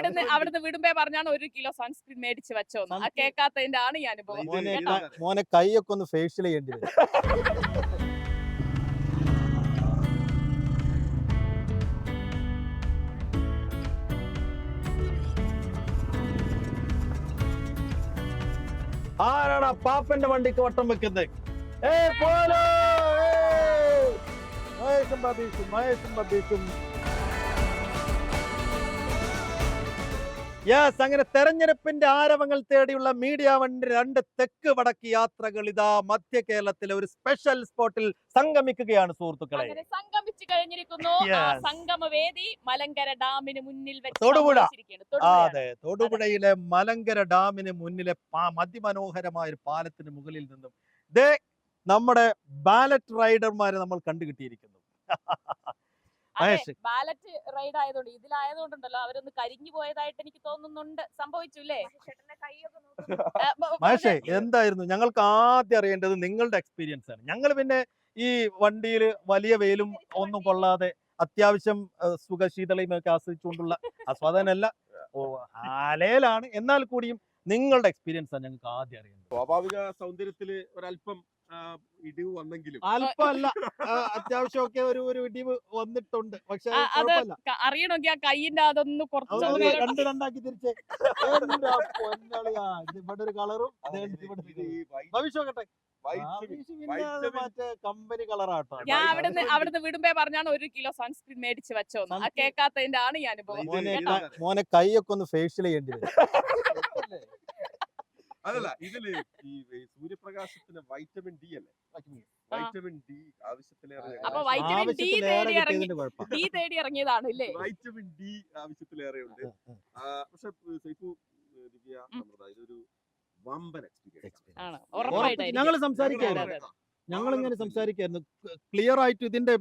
അവിടുന്ന് അവിടുന്ന് വിടുമ്പേ പറഞ്ഞാണ് ഒരു കിലോ സൺസ്ക്രീൻ മേടിച്ച് വെച്ചോന്ന്. ആ കേൾക്കാത്തതിന്റെ ആണ് ഈ അനുഭവം. മോനെ കേട്ടോ? മോനെ കൈയൊക്കെ ഒന്ന് ഫേഷ്യൽ ചെയ്യേണ്ടി വരും. ആരാടാ പാപ്പന്റെ വണ്ടിക്ക് വട്ടം വെക്കുന്നത്? ഏ പോലോ! മഹേഷും ബബീഷും മഹേഷും ബബീഷും യെസ് അങ്ങനെ തെരഞ്ഞെടുപ്പിന്റെ ആരവങ്ങൾ തേടിയുള്ള മീഡിയ വണ്ടി രണ്ട് തെക്ക് വടക്ക് യാത്രകൾ ഇതാ മധ്യ കേരളത്തിലെ ഒരു സ്പെഷ്യൽ സ്പോട്ടിൽ സംഗമിക്കുകയാണ് സുഹൃത്തുക്കളെ സംഗമിച്ചു കഴിഞ്ഞിരിക്കുന്നു. സംഗമവേദി മലങ്കര ഡാമിന് മുന്നിൽ തൊടുപുഴ. അതെ തൊടുപുഴയിലെ മലങ്കര ഡാമിന് മുന്നിലെ അതിമനോഹരമായ ഒരു പാലത്തിന് മുകളിൽ നിന്നും ദേ നമ്മുടെ ബാലറ്റ് റൈഡർമാരെ നമ്മൾ കണ്ടുകിട്ടിയിരിക്കുന്നു. ബാലറ്റ് റൈഡ് ആയതുകൊണ്ട് ഇതിലായതുകൊണ്ടുണ്ടല്ലോ അവരൊന്ന് കരിഞ്ഞു പോയതായിട്ട് എനിക്ക് തോന്നുന്നുണ്ട്. സംഭവിച്ചുല്ലേ? മഹേഷേ. എന്തായിരുന്നു? ഞങ്ങൾക്ക് ആദ്യം അറിയേണ്ടത് നിങ്ങളുടെ എക്സ്പീരിയൻസ് ആണ്. ഞങ്ങൾ പിന്നെ ഈ വണ്ടിയിൽ വലിയ വെയിലും ഒന്നും കൊള്ളാതെ അത്യാവശ്യം സുഖശീതളയും ഒക്കെ ആസ്വദിച്ചുകൊണ്ടുള്ള ആസ്വാദനല്ല ഓ ആലയിലാണ്. എന്നാൽ കൂടിയും നിങ്ങളുടെ എക്സ്പീരിയൻസ് ആണ് ഞങ്ങൾക്ക് ആദ്യം അറിയേണ്ടത്. സ്വാഭാവിക സൗന്ദര്യത്തിൽ ഒരല്പം ഇടിവ് വന്നെങ്കിലും. അല്പമല്ല. അത്യാവശ്യമൊക്കെ ഒരു ഒരു ഇടിവ് വന്നിട്ടുണ്ട്. പക്ഷെ അത് അറിയണമെങ്കിൽ ആ കൈയിന്റെ അതൊന്ന് കുറച്ച് രണ്ട് രണ്ടാക്കി തിരിച്ച്. എന്താ പൊന്നളിയാ, ഇത് ഇവിടെ ഒരു കളറും ഇത് ഈ white- ഭവിഷ്യ നോക്കട്ടെ. white ആ, mix- വിഷു പിന്നെ അത് vitamin- മറ്റേ കമ്പനി കളറാട്ടോ. ഞാൻ അവിടുന്ന് അവിടുന്ന് വിടുമ്പേ പറഞ്ഞാണ് ഒരു കിലോ സൺസ്ക്രീൻ മേടിച്ച് വെച്ചോന്ന്. ആ. കേൾക്കാത്തതിന്റെ ആണ് ഈ അനുഭവം. മോനെ കൈയൊക്കെ ഒന്ന് ഫേഷ്യൽ ചെയ്യേണ്ടി വരും. അതല്ല ഇതിൽ ഈ സൂര്യപ്രകാശത്തിന് വൈറ്റമിൻ ഡി അല്ലേ? വൈറ്റമിൻ ഡി ആവശ്യത്തിലേറെ അപ്പൊ വൈറ്റമിൻ ഡി ആവശ്യത്തിലേറെ തേടി ഇറങ്ങി ഡി തേടി ഇറങ്ങിയതാണ് ഇല്ലേ? വൈറ്റമിൻ ഡി ആവശ്യത്തിലേറെ ഉണ്ട് പക്ഷെ സൈഫു ദിവ്യ. ഇതൊരു വമ്പൻ എക്സ്പീരിയൻസ് ഞങ്ങൾ സംസാരിക്കാറുണ്ട് ഞങ്ങൾ ഇങ്ങനെ സംസാരിക്കായിരുന്നു. ക്ലിയർ ആയിട്ട് ഇതിന്റെ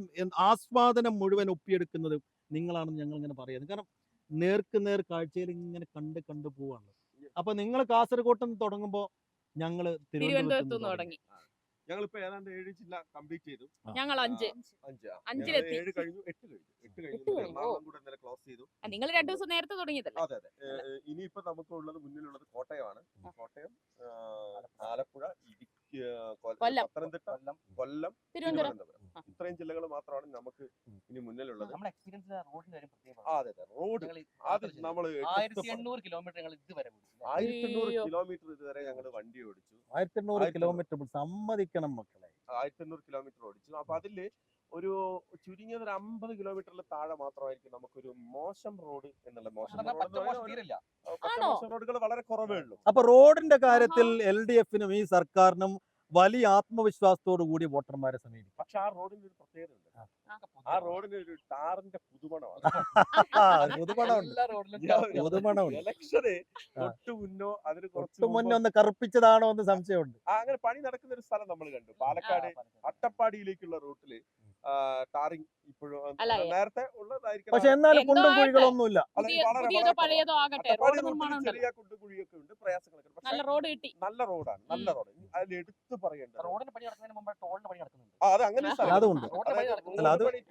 ആസ്വാദനം മുഴുവൻ ഒപ്പിയെടുക്കുന്നത് നിങ്ങളാണെന്ന് ഞങ്ങൾ ഇങ്ങനെ പറയുന്നത് കാരണം നേർക്ക് നേർ കാഴ്ചയിൽ ഇങ്ങനെ കണ്ട് കണ്ട് പോവാണ്. അപ്പൊ നിങ്ങൾ കാസർഗോട്ട് നിന്ന് തുടങ്ങുമ്പോ ഞങ്ങൾ തിരുവനന്തപുരത്ത് നിന്ന് തുടങ്ങി. ഞങ്ങളിപ്പോ ഏതാണ്ട് ഏഴ് ജില്ല കംപ്ലീറ്റ് ചെയ്തു. ഞങ്ങൾ അഞ്ച്. അഞ്ചിലെത്തി. ഏഴ് കഴിഞ്ഞു എട്ട് കഴിഞ്ഞു എട്ട് കഴിഞ്ഞു. എറണാകുളം കൂടെ ഇന്നലെ ക്ലോസ് ചെയ്തു. നിങ്ങൾ രണ്ടു ദിവസം നേരത്തെ തുടങ്ങിയതല്ലേ? അതെ അതെ. ഇനിയിപ്പോ നമുക്ക് ഉള്ളത് മുന്നിലുള്ളത് കോട്ടയമാണ്. കോട്ടയം ആലപ്പുഴ ഇടുക്കി. പത്തനംതിട്ട കൊല്ലം. തിരുവനന്തപുരം. ഇത്രയും ജില്ലകൾ മാത്രമാണ് നമുക്ക് ഇനി മുന്നിലുള്ളത്. നമ്മുടെ എക്സ്പീരിയൻസ് റോഡിന്റെ കാര്യം പ്രത്യേകം അതെ അതെ. റോഡ് ആദ്യം നമ്മൾ ആയിരത്തി എണ്ണൂറ് കിലോമീറ്റർ ഞങ്ങൾ ഇതുവരെ ഓടിച്ചു. ആയിരത്തി എണ്ണൂറ് കിലോമീറ്റർ ഇതുവരെ ഞങ്ങൾ വണ്ടി ഓടിച്ചു. ആയിരത്തി എണ്ണൂറ് കിലോമീറ്റർ സമ്മതിക്കണം മക്കളെ. ആയിരത്തി എണ്ണൂറ് കിലോമീറ്റർ ഓടിച്ചു. അപ്പൊ അതിൽ ഒരു ചുരുങ്ങിയത് ഒരു അമ്പത് കിലോമീറ്ററിൽ താഴെ മാത്രമായിരിക്കും നമുക്കൊരു മോശം റോഡ് എന്നുള്ള? മോശം റോഡുകൾ വളരെ കുറവേ ഉള്ളൂ. അപ്പൊ റോഡിന്റെ കാര്യത്തിൽ എൽ ഡി എഫിനും ഈ സർക്കാരിനും വലിയ ആത്മവിശ്വാസത്തോടു കൂടി വോട്ടർമാരെ സമീപിക്കും. പക്ഷെ ആ റോഡിന് ഒരു പ്രത്യേകത ഉണ്ട് ആ റോഡിന് ഒരു ടാറിന്റെ പുതുമണമാണ്. പുതുമണമുണ്ട്. എല്ലാ റോഡിലും പുതുമണമുണ്ട്. ഇലക്ഷന്. തൊട്ട് മുന്നോ അതിന് കുറച്ച് മുന്നേ ഒന്ന് കറുപ്പിച്ചതാണോ എന്ന് സംശയമുണ്ട്. അങ്ങനെ പണി നടക്കുന്ന ഒരു സ്ഥലം നമ്മൾ കണ്ടു. പാലക്കാട് അട്ടപ്പാടിയിലേക്കുള്ള റൂട്ടിൽ ടാറിങ് ഇപ്പോഴും നേരത്തെ ഉള്ളതായിരിക്കും പക്ഷെ എന്നാലും കുണ്ടും. കുഴികളൊന്നുമില്ല പുതിയതോ പഴയതോ ആകട്ടെ. റോഡ് നിർമ്മാണം ഉണ്ടല്ലോ ചെറിയ കുണ്ടുകുഴിയൊക്കെ ഉണ്ട് പ്രയാസങ്ങളൊക്കെ നല്ല റോഡ് കിട്ടി. നല്ല റോഡാണ് നല്ല റോഡ്. അതിൽ എടുത്തു പറയേണ്ട റോഡിന് പണി നടക്കുന്നതിന് മുമ്പ് ടോളിന് പണി നടക്കുന്നുണ്ട്. ആ, അത് അങ്ങനെ അതുണ്ട്.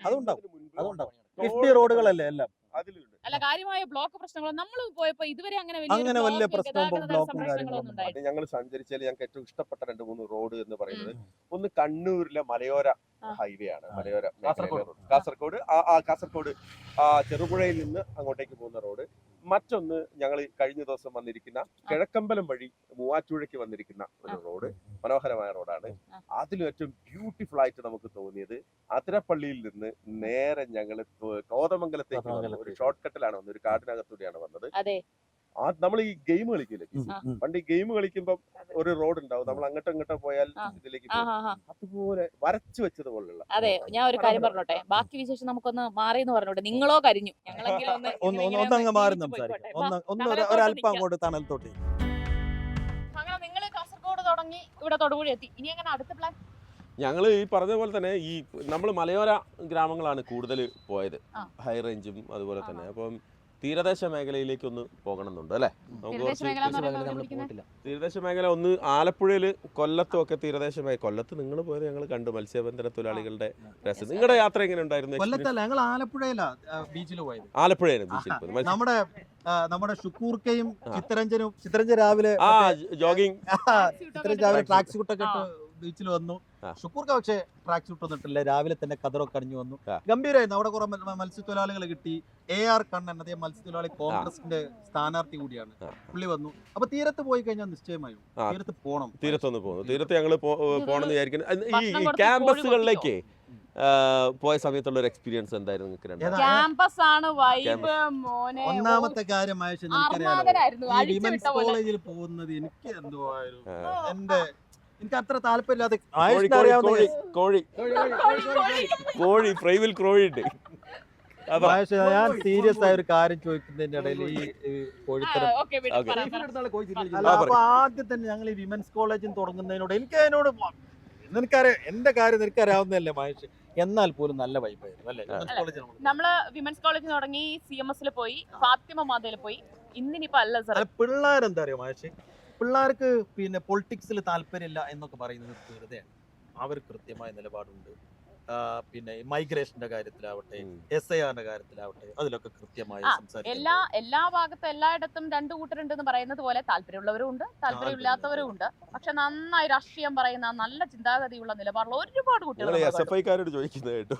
അതുണ്ടാവും. അതുണ്ടാവും. ഫിഫ്റ്റി റോഡുകളല്ലേ എല്ലാം? അല്ല കാര്യമായ ബ്ലോക്ക് പ്രശ്നങ്ങളോ നമ്മൾ പോയപ്പോ ഇതുവരെ അങ്ങനെ അങ്ങനെ വലിയ പ്രശ്നങ്ങളൊന്നും പ്രശ്നവും ബ്ലോക്കും കാര്യങ്ങളൊന്നും അത് ഞങ്ങൾ സഞ്ചരിച്ചാൽ ഞങ്ങൾക്ക് ഏറ്റവും ഇഷ്ടപ്പെട്ട രണ്ട് മൂന്ന് റോഡ് എന്ന് പറയുന്നത് ഒന്ന് കണ്ണൂരിലെ മലയോര ഹൈവേ ആണ് മലയോര കാസർഗോഡ്. കാസർഗോഡ് ആ ആ കാസർഗോഡ് ആ ചെറുപുഴയിൽ നിന്ന് അങ്ങോട്ടേക്ക് പോകുന്ന റോഡ്. മറ്റൊന്ന് ഞങ്ങൾ കഴിഞ്ഞ ദിവസം വന്നിരിക്കുന്ന കിഴക്കമ്പലം വഴി മൂവാറ്റുപുഴയ്ക്ക് വന്നിരിക്കുന്ന ഒരു റോഡ് മനോഹരമായ റോഡാണ്. അതിലും ഏറ്റവും ബ്യൂട്ടിഫുൾ ആയിട്ട് നമുക്ക് തോന്നിയത് അതിരപ്പള്ളിയിൽ നിന്ന് നേരെ ഞങ്ങൾ കോതമംഗലത്തേക്ക് ഒരു ഷോർട്ട് കട്ടിലാണ് വന്നത് ഒരു കാടിനകത്തൂടെയാണ് വന്നത്. ആ നമ്മൾ ഈ ഗെയിം കളിക്കില്ലേ. പണ്ട് ഈ ഗെയിം കളിക്കുമ്പോൾ ഒരു റോഡ് ഉണ്ടാവും നമ്മൾ അങ്ങോട്ടും ഇങ്ങോട്ടും പോയാൽ ഇതിലേക്ക് അതുപോലെ വരച്ചു വെച്ചതുപോലുള്ള അതെ ഞാൻ ഒരു കാര്യം പറഞ്ഞോട്ടെ? ബാക്കി വിശേഷം നമുക്കൊന്ന് മാറി എന്ന് പറഞ്ഞോട്ടെ? നിങ്ങളോ കരിഞ്ഞു? ഞങ്ങളെങ്കിലും ഒന്ന് ഒന്ന് ഒന്ന് ഇങ്ങനെ ഒന്നങ്ങ് മാറി ഒരല്പം. അങ്ങോട്ട് തണലത്തോട്ട് അങ്ങനെ നിങ്ങൾ കാസർഗോഡ് തുടങ്ങി ഇവിടെ തൊടുപുഴ എത്തി. ഇനി എങ്ങനെ അടുത്ത പ്ലാൻ ഞങ്ങൾ ഈ പറഞ്ഞ പോലെ തന്നെ ഈ നമ്മൾ മലയോര ഗ്രാമങ്ങളാണ് കൂടുതൽ പോയത്. ഹൈ റേഞ്ചും അതുപോലെ തന്നെ. അപ്പം തീരദേശ മേഖലയിലേക്ക് ഒന്ന് പോകണം എന്നുണ്ട് അല്ലേ തീരദേശ മേഖല ഒന്ന് ആലപ്പുഴയിൽ കൊല്ലത്തും ഒക്കെ തീരദേശ മേഖല കൊല്ലത്ത് നിങ്ങൾ പോയത് ഞങ്ങൾ കണ്ടു മത്സ്യബന്ധന തൊഴിലാളികളുടെ രസം. നിങ്ങളുടെ യാത്ര എങ്ങനെ ഉണ്ടായിരുന്നു? കൊല്ലത്തല്ല ഞങ്ങൾ ആലപ്പുഴയിലാ ബീച്ചിൽ പോയത്. ആലപ്പുഴയാണ് ബീച്ചിൽ പോയത്. നമ്മുടെ ആ, നമ്മുടെ ഷുക്കൂർക്കയും. ചിത്തരഞ്ജനും ചിത്തരഞ്ജൻ രാവിലെ ആ ജോഗിങ്. ചിത്തരഞ്ജൻ രാവിലെ ട്രാക്സ് കുട്ടൊക്കെ ഇട്ട്. ബീച്ചിൽ വന്നു. ഷുക്കൂർക്ക പക്ഷേ ട്രാക്ക് സൂട്ട് വന്നിട്ടില്ല രാവിലെ തന്നെ കതറൊക്കെ അണിഞ്ഞു വന്നു. ഗംഭീരമായിരുന്നു അവിടെ കുറെ മത്സ്യത്തൊഴിലാളികൾ കിട്ടി. എ ആർ കണ്ണൻ അതേ മത്സ്യത്തൊഴിലാളി കോൺഗ്രസിന്റെ സ്ഥാനാർത്ഥി കൂടിയാണ്. പുള്ളി വന്നു. അപ്പൊ തീരത്ത് പോയി കഴിഞ്ഞാൽ നിശ്ചയമായും. തീരത്ത് പോണം. തീരത്തൊന്ന് പോകുന്നു തീരത്ത് ഞങ്ങൾ പോകണമെന്ന് വിചാരിക്കുന്നു. അത് ഈ ക്യാമ്പസുകളിലേക്ക് പോയ സമയത്തുള്ള ഒരു എക്സ്പീരിയൻസ് എന്തായിരുന്നു നിങ്ങൾക്ക്? ക്യാമ്പസ് ആണ് വൈബ് മോനെ. ഒന്നാമത്തെ കാര്യം ആയിഷ നിനക്കറിയാലോ? അർമാദരായിരുന്നു ഈ അടിച്ചു വിമൻസ് വിട്ട പോലെ കോളേജിൽ പോകുന്നത് എനിക്ക് എന്തോ ആയിരുന്നു. എന്റെ എനിക്ക് അത്ര താല്പര്യമില്ലാതെ കോഴി കോഴി അറിയാവുന്ന കോഴി ഉണ്ട്. ഞാൻ സീരിയസ് ആയ ഒരു കാര്യം ചോദിക്കുന്നതിന്റെ ഇടയിൽ ഈ കോഴിത്തരം. ആദ്യം തന്നെ ഞങ്ങൾ ഈ വിമൻസ് കോളേജും തുടങ്ങുന്നതിനോട് എനിക്ക് അതിനോട് വ- നിനക്കറിയാം എന്റെ കാര്യം നിനക്കറിയാവുന്നതല്ലേ മഹേഷ് എന്നാൽ പോലും നല്ല വൈബായിരുന്നു അല്ലേ? നമ്മൾ വിമൻസ് കോളേജ് തുടങ്ങി സി എം എസിൽ പോയി ഫാത്തിമ മാതയിൽ പോയി ഇന്നിനിപ്പോ അല്ല സർ പിള്ളേരെന്താ അറിയോ മഹേഷ് പിള്ളേർക്ക് പിന്നെ പൊളിറ്റിക്സിൽ താല്പര്യമില്ല എന്നൊക്കെ പറയുന്നത് വെറുതെയാണ്. അവർ കൃത്യമായ നിലപാടുണ്ട്. പിന്നെ മൈഗ്രേഷന്റെ കാര്യത്തിലാവട്ടെ. എസ് ഐ ആറിന്റെ കാര്യത്തിലാവട്ടെ അതിലൊക്കെ കൃത്യമായി. എല്ലാ എല്ലാ ഭാഗത്തും എല്ലായിടത്തും രണ്ടു കൂട്ടരുണ്ട് എന്ന് പറയുന്നത് പോലെ താല്പര്യമുള്ളവരും ഉണ്ട് താല്പര്യമില്ലാത്തവരും ഉണ്ട് പക്ഷെ നന്നായി രാഷ്ട്രീയം പറയുന്ന നല്ല ചിന്താഗതിയുള്ള നിലപാടുള്ള ഒരുപാട് കുട്ടികൾ എസ് എഫ് ഐക്കാരോട് ചോദിക്കുന്നത് കേട്ടു.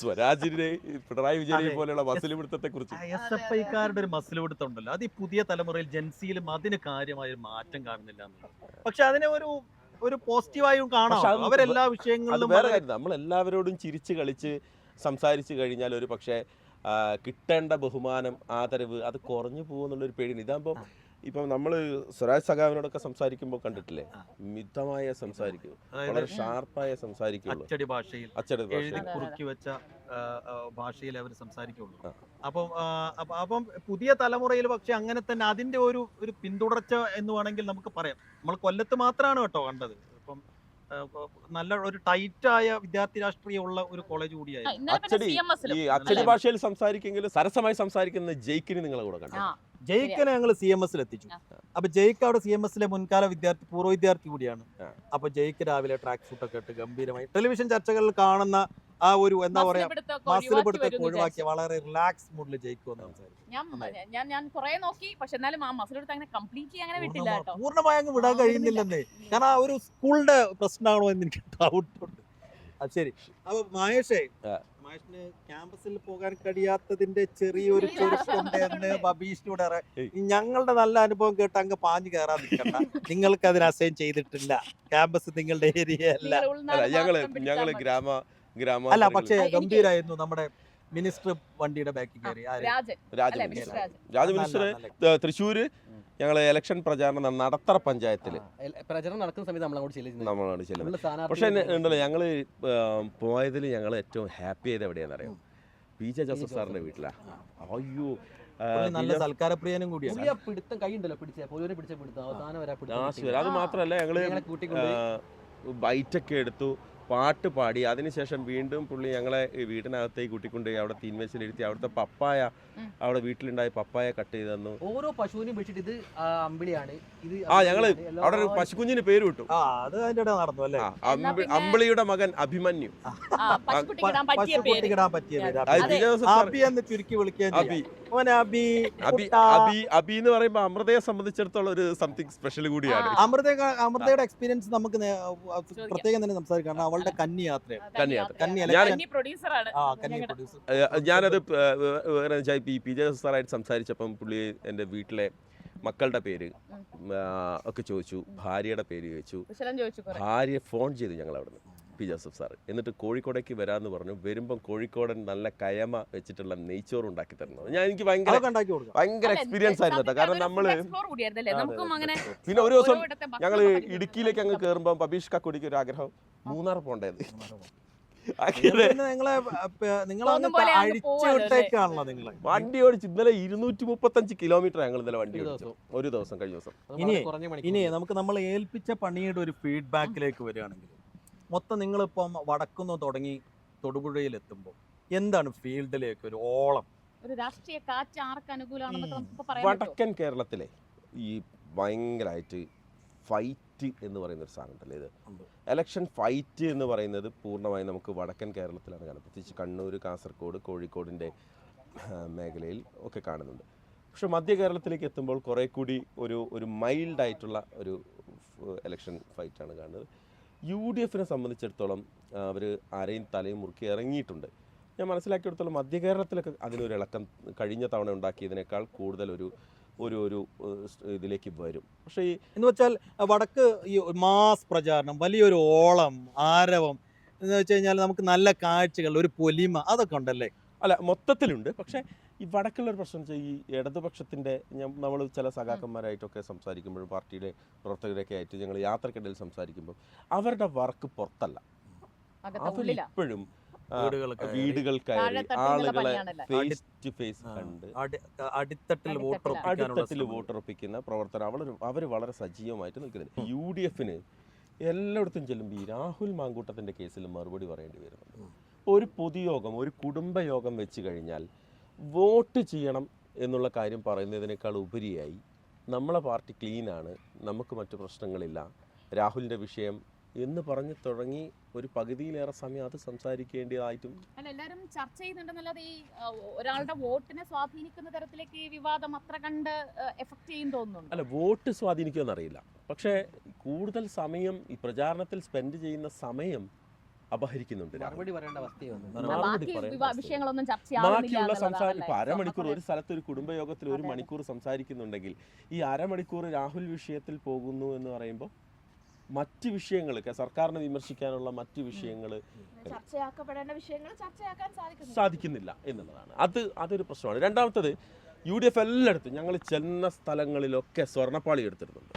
സ്വരാജിനെ പിണറായി വിജയനെ പോലെയുള്ള മസിൽ പിടുത്തത്തെ കുറിച്ച് എസ് എഫ് ഐക്കാരുടെ ഒരു മസിൽ പിടുത്തം ഉണ്ടല്ലോ അത് ഈ പുതിയ തലമുറയിൽ ജൻസിയിലും അതിന് കാര്യമായ ഒരു മാറ്റം കാണുന്നില്ല പക്ഷെ അതിനെ ഒരു ഒരു പോസിറ്റീവായും കാണാം. അവരെല്ലാ വിഷയങ്ങളിലും വേറെ കാര്യം. നമ്മൾ എല്ലാവരോടും ചിരിച്ച് കളിച്ച് സംസാരിച്ചു കഴിഞ്ഞാൽ ഒരു പക്ഷേ കിട്ടേണ്ട ബഹുമാനം ആദരവ് അത് കുറഞ്ഞു പോകുന്നുള്ളൊരു പേടിയാണ് ഇതാകുമ്പോൾ ഇപ്പം നമ്മൾ സ്വരാജ് സഖാവിനോടൊക്കെ സംസാരിക്കുമ്പോൾ കണ്ടിട്ടില്ലേ. മിതമായ സംസാരിക്കൂ. വളരെ ഷാർപ്പായ സംസാരിക്കുള്ളൂ. അച്ചടി ഭാഷയിൽ അച്ചടി എഴുതി. കുറുക്കി വെച്ച ഭാഷയിൽ അവർ സംസാരിക്കുള്ളൂ. അപ്പം അപ്പം പുതിയ തലമുറയിൽ പക്ഷെ അങ്ങനെ തന്നെ അതിന്റെ ഒരു ഒരു പിന്തുടർച്ച എന്ന് വേണമെങ്കിൽ നമുക്ക് പറയാം. നമ്മൾ കൊല്ലത്ത് മാത്രമാണ് കേട്ടോ കണ്ടത്. ഇപ്പം നല്ല ഒരു ടൈറ്റായ വിദ്യാർത്ഥി രാഷ്ട്രീയമുള്ള ഒരു കോളേജ് കൂടിയായിരുന്നു. അച്ചടി ഈ അച്ചടി ഭാഷയിൽ സംസാരിക്കെങ്കിലും സരസമായി സംസാരിക്കുന്ന ജയിക്കിന് നിങ്ങളെ കൂടെ കണ്ടു? ജയിക്കനെ ഞങ്ങൾ സി എം എസിൽ എത്തിച്ചു. അപ്പൊ ജയിക്ക് അവിടെ സി എം എസിലെ മുൻകാല വിദ്യാർത്ഥി പൂർവ വിദ്യാർത്ഥി കൂടിയാണ്. അപ്പൊ ജയിക്ക് രാവിലെ ട്രാക്ക് സൂട്ടൊക്കെ ഇട്ട് ഗംഭീരമായി ടെലിവിഷൻ ചർച്ചകളിൽ കാണുന്ന ആ ഒരു എന്താ പറയാ മസിൽ പിടുത്തൊക്കെ ഒഴിവാക്കി വളരെ റിലാക്സ് മൂഡിൽ ജയിക്കുമെന്ന് സംസാരിച്ചു ഞാൻ ഞാൻ ഞാൻ കുറെ നോക്കി പക്ഷെ എന്നാലും ആ മസിലെടുത്ത് അങ്ങനെ കംപ്ലീറ്റ്ലി അങ്ങനെ വിട്ടില്ല പൂർണമാ- പൂർണമായി അങ്ങ് വിടാൻ കഴിയുന്നില്ലെന്നേ. കാരണം ആ ഒരു സ്കൂളിന്റെ പ്രശ്നമാണോ എന്ന് എനിക്ക് ഡൗട്ട് അത് ശരി. അപ്പൊ മഹേഷേ. മഹേഷിന് ക്യാമ്പസിൽ പോകാൻ കഴിയാത്തതിന്റെ ചെറിയൊരു എന്ന് ബബീഷിനോട് ഞങ്ങളുടെ നല്ല അനുഭവം കേട്ട് അങ്ങ് പാഞ്ഞു കയറാൻ നിൽക്കണ്ട. നിങ്ങൾക്ക് അതിന് അസൈൻ ചെയ്തിട്ടില്ല. ക്യാമ്പസ് നിങ്ങളുടെ ഏരിയ അല്ല അല്ല ഞങ്ങൾ ഞങ്ങൾ ഗ്രാമ ഗ്രാമ അല്ല പക്ഷേ ഗംഭീരായിരുന്നു നമ്മുടെ മിനിസ്റ്റർ വണ്ടിയുടെ ബാക്കിൽ കയറി. രാജ മിനിസ്റ്റർ. തൃശ്ശൂര് ഞങ്ങൾ ഇലക്ഷൻ പ്രചാരണം നടത്തറ പഞ്ചായത്തിൽ. പ്രചാരണം നടക്കുന്ന സമയത്ത് നമ്മളങ്ങോട്ട് ചെല്ലുന്നത് നമ്മളാണ് ചെല്ലുന്നത് പക്ഷെ ഉണ്ടല്ലോ ഞങ്ങൾ പോയതിൽ ഞങ്ങൾ ഏറ്റവും ഹാപ്പി ചെയ്ത് എവിടെയാണെന്ന് അറിയാം പി ജെ ജോസഫ് സാറിന്റെ വീട്ടിലാ. അയ്യോ. നല്ല സൽക്കാരപ്രിയനും കൂടിയാണ് പിടുത്തം കൈ ഉണ്ടല്ലോ പിടിച്ച പൊതുവെ പിടിച്ച പിടുത്തം അവസാനം വരെ അത്. മാത്രമല്ല ഞങ്ങൾ ഞങ്ങളെ കൂട്ടിക്കൊണ്ട് ബൈറ്റൊക്കെ എടുത്തു. പാട്ട് പാടി അതിനുശേഷം വീണ്ടും പുള്ളി ഞങ്ങളെ വീട്ടിനകത്തേക്ക് വീടിനകത്തേക്ക് കൂട്ടിക്കൊണ്ട് അവിടെ തീൻമേശിലിരുത്തി അവിടുത്തെ പപ്പായ അവിടെ വീട്ടിലുണ്ടായ പപ്പായ കട്ട് ചെയ്ത് തന്നു. ഓരോ പശുവിനും വെച്ചിട്ട് ഇത് അമ്പിളിയാണ്. ഇത് ആ ഞങ്ങൾ അവിടെ ഒരു പശുക്കുഞ്ഞിന് പേര് വിട്ടു. ആ അത് അതിന്റെ നടന്നു അല്ലേ? അമ്പിളിയുടെ മകൻ അഭിമന്യു. അബി. എന്ന് ചുരുക്കി വിളിക്കുകയും അബി ചെയ്യാം അബി അബി അബി അബി എന്ന് പറയുമ്പോ അമൃതയെ സംബന്ധിച്ചിടത്തോളം ഒരു സംതിങ് സ്പെഷ്യൽ കൂടിയാണ്. അമൃത അമൃതയുടെ എക്സ്പീരിയൻസ് നമുക്ക് പ്രത്യേകം തന്നെ സംസാരിക്കണം അവളുടെ കന്നി യാത്രയാണ്. കന്യാ- കന്നി ഞാൻ- കന്നി പ്രൊഡ്യൂസറാണ് ആ കന്നി പ്രൊഡ്യൂസർ ഏഹ് ഞാനത് ഈ പി ജെ സാറായിട്ട് സംസാരിച്ചപ്പം പുള്ളി എന്റെ വീട്ടിലെ മക്കളുടെ പേര് ഒക്കെ ചോദിച്ചു ഭാര്യയുടെ പേര് ചോദിച്ചു. ഭാര്യ ചോദിച്ചു കുറെ. ഭാര്യയെ ഫോൺ ചെയ്തു ഞങ്ങൾ അവിടുന്ന് പി ജോസഫ് സാർ എന്നിട്ട് കോഴിക്കോടേക്ക് വരാമെന്ന് പറഞ്ഞു. വരുമ്പം കോഴിക്കോടൻ നല്ല കയമ വെച്ചിട്ടുള്ള നെയ്ച്ചോറ് ഉണ്ടാക്കി തരുന്നത് ഞാൻ എനിക്ക് ഭയങ്കര ഭയങ്കര എക്സ്പീരിയൻസ് ആയിരുന്നു കേട്ടോ. കാരണം നമ്മൾ പിന്നെ ഒരു ദിവസം ഞങ്ങൾ ഞങ്ങൾ ഇടുക്കിയിലേക്ക് അങ്ങ് കയറുമ്പോൾ പബീഷ് കക്കുടിക്ക് ഒരു ആഗ്രഹം. മൂന്നാർ പോണ്ടേത് നിങ്ങളെ അഴിച്ചു വിട്ടേക്കാണല്ലോ നിങ്ങളെ. വണ്ടി ഓടിച്ച് ഇന്നലെ ഇരുന്നൂറ്റി മുപ്പത്തഞ്ച് കിലോമീറ്റർ ഞങ്ങൾ ഇന്നലെ വണ്ടി ഓടിച്ചു ഒരു ദിവസം കഴിഞ്ഞ ദിവസം. ഇനി-. ഇനി നമുക്ക് നമ്മൾ ഏൽപ്പിച്ച പണിയുടെ ഒരു ഫീഡ്ബാക്കിലേക്ക് വരികയാണെങ്കിൽ മൊത്തം നിങ്ങളിപ്പം വടക്കുന്നു തുടങ്ങി തൊടുപുഴയിൽ എത്തുമ്പോൾ എന്താണ് ഫീൽഡിലേക്ക് ഒരു ഓളം? ഒരു രാഷ്ട്രീയ കാറ്റ് ആർക്ക് അനുകൂലമാണെന്നൊക്കെ നമുക്ക് പറയാൻ പറ്റുമോ? വടക്കൻ കേരളത്തിലെ ഈ ഭയങ്കരമായിട്ട് ഫൈറ്റ് എന്ന് പറയുന്ന ഒരു സാധനം അല്ലേ ഇത്. എലക്ഷൻ ഫൈറ്റ് എന്ന് പറയുന്നത് പൂർണമായും നമുക്ക് വടക്കൻ കേരളത്തിലാണ് കാണുന്നത്. പ്രത്യേകിച്ച് കണ്ണൂർ കാസർഗോഡ് കോഴിക്കോടിന്റെ മേഖലയിൽ ഒക്കെ കാണുന്നുണ്ട്. പക്ഷേ മധ്യ കേരളത്തിലേക്ക് എത്തുമ്പോൾ കുറേ കൂടി ഒരു ഒരു മൈൽഡായിട്ടുള്ള ഒരു എലക്ഷൻ ഫൈറ്റാണ് കാണുന്നത് യു ഡി എഫിനെ സംബന്ധിച്ചിടത്തോളം അവർ ആരെയും തലയും മുറുക്കി ഇറങ്ങിയിട്ടുണ്ട്. ഞാൻ മനസ്സിലാക്കിയെടുത്തോളം മധ്യ കേരളത്തിലൊക്കെ അതിനൊരു ഇളക്കം കഴിഞ്ഞ തവണ ഉണ്ടാക്കിയതിനേക്കാൾ കൂടുതൽ ഒരു ഒരു ഒരു ഇതിലേക്ക് വരും. പക്ഷേ ഈ എന്ന് വെച്ചാൽ വടക്ക് ഈ മാസ് പ്രചാരണം വലിയൊരു ഓളം ആരവം എന്ന് വെച്ച് കഴിഞ്ഞാൽ നമുക്ക് നല്ല കാഴ്ചകൾ ഒരു പൊലിമ അതൊക്കെ ഉണ്ടല്ലേ? അല്ല മൊത്തത്തിലുണ്ട്. പക്ഷേ ഈ വടക്കുള്ള ഒരു പ്രശ്നം വെച്ചാൽ ഈ ഇടതുപക്ഷത്തിന്റെ നമ്മൾ ചില സഖാക്കന്മാരായിട്ടൊക്കെ സംസാരിക്കുമ്പോഴും പാർട്ടിയുടെ പ്രവർത്തകരൊക്കെ ആയിട്ട് ഞങ്ങൾ യാത്രക്കിടയിൽ സംസാരിക്കുമ്പോൾ അവരുടെ വർക്ക് പുറത്തല്ല. അവരിപ്പോഴും വീടുകൾ കയറി, ആളുകളെ ഫേസ് ടു ഫേസ് കണ്ട് അടിത്തട്ടിൽ വോട്ട് അടിത്തട്ടിൽ. വോട്ടുറപ്പിക്കുന്ന പ്രവർത്തനം അവർ അവർ വളരെ സജീവമായിട്ട് നിൽക്കുന്നുണ്ട്. യു ഡി എഫിന് എല്ലായിടത്തും ചെല്ലുമ്പോൾ ഈ രാഹുൽ മാങ്കൂട്ടത്തിന്റെ കേസിൽ മറുപടി പറയേണ്ടി വരുന്നുണ്ട്. ഒരു പൊതുയോഗം ഒരു കുടുംബയോഗം വെച്ച് കഴിഞ്ഞാൽ വോട്ട് ചെയ്യണം എന്നുള്ള കാര്യം പറയുന്നതിനേക്കാൾ ഉപരിയായി നമ്മളെ പാർട്ടി ക്ലീനാണ് നമുക്ക് മറ്റു പ്രശ്നങ്ങളില്ല. രാഹുലിന്റെ വിഷയം എന്ന് പറഞ്ഞു തുടങ്ങി ഒരു പകുതിയിലേറെ സമയം അത് സംസാരിക്കേണ്ടതായിട്ടും അല്ല എല്ലാവരും ചർച്ച ചെയ്യുന്നുണ്ടെന്നല്ലാതെ ഈ ഒരാളുടെ വോട്ടിനെ സ്വാധീനിക്കുന്ന തരത്തിലേക്ക് ഈ വിവാദം അത്ര കണ്ട് എഫക്ട് ചെയ്യും തോന്നുന്നുണ്ട്? അല്ല വോട്ട് സ്വാധീനിക്കുമെന്നറിയില്ല പക്ഷേ കൂടുതൽ സമയം ഈ പ്രചാരണത്തിൽ സ്പെൻഡ് ചെയ്യുന്ന സമയം അപഹരിക്കുന്നുണ്ട് ബാക്കിയുള്ള സംസാരം? ഇപ്പൊ അരമണിക്കൂർ ഒരു സ്ഥലത്ത് ഒരു കുടുംബയോഗത്തിൽ ഒരു. മണിക്കൂർ സംസാരിക്കുന്നുണ്ടെങ്കിൽ ഈ അരമണിക്കൂർ രാഹുൽ വിഷയത്തിൽ പോകുന്നു എന്ന് പറയുമ്പോൾ മറ്റ് വിഷയങ്ങൾ സർക്കാരിനെ വിമർശിക്കാനുള്ള മറ്റ് വിഷയങ്ങൾ ചർച്ചയാക്കപ്പെടേണ്ട വിഷയങ്ങൾ ചർച്ചയാക്കാൻ സാധിക്കുന്നില്ല. എന്നുള്ളതാണ്. അത് അതൊരു പ്രശ്നമാണ്. രണ്ടാമത്തത് യു ഡി എഫ് എല്ലായിടത്തും ഞങ്ങൾ ചെന്ന സ്ഥലങ്ങളിലൊക്കെ സ്വർണപ്പാളി എടുത്തിരുന്നുണ്ട്.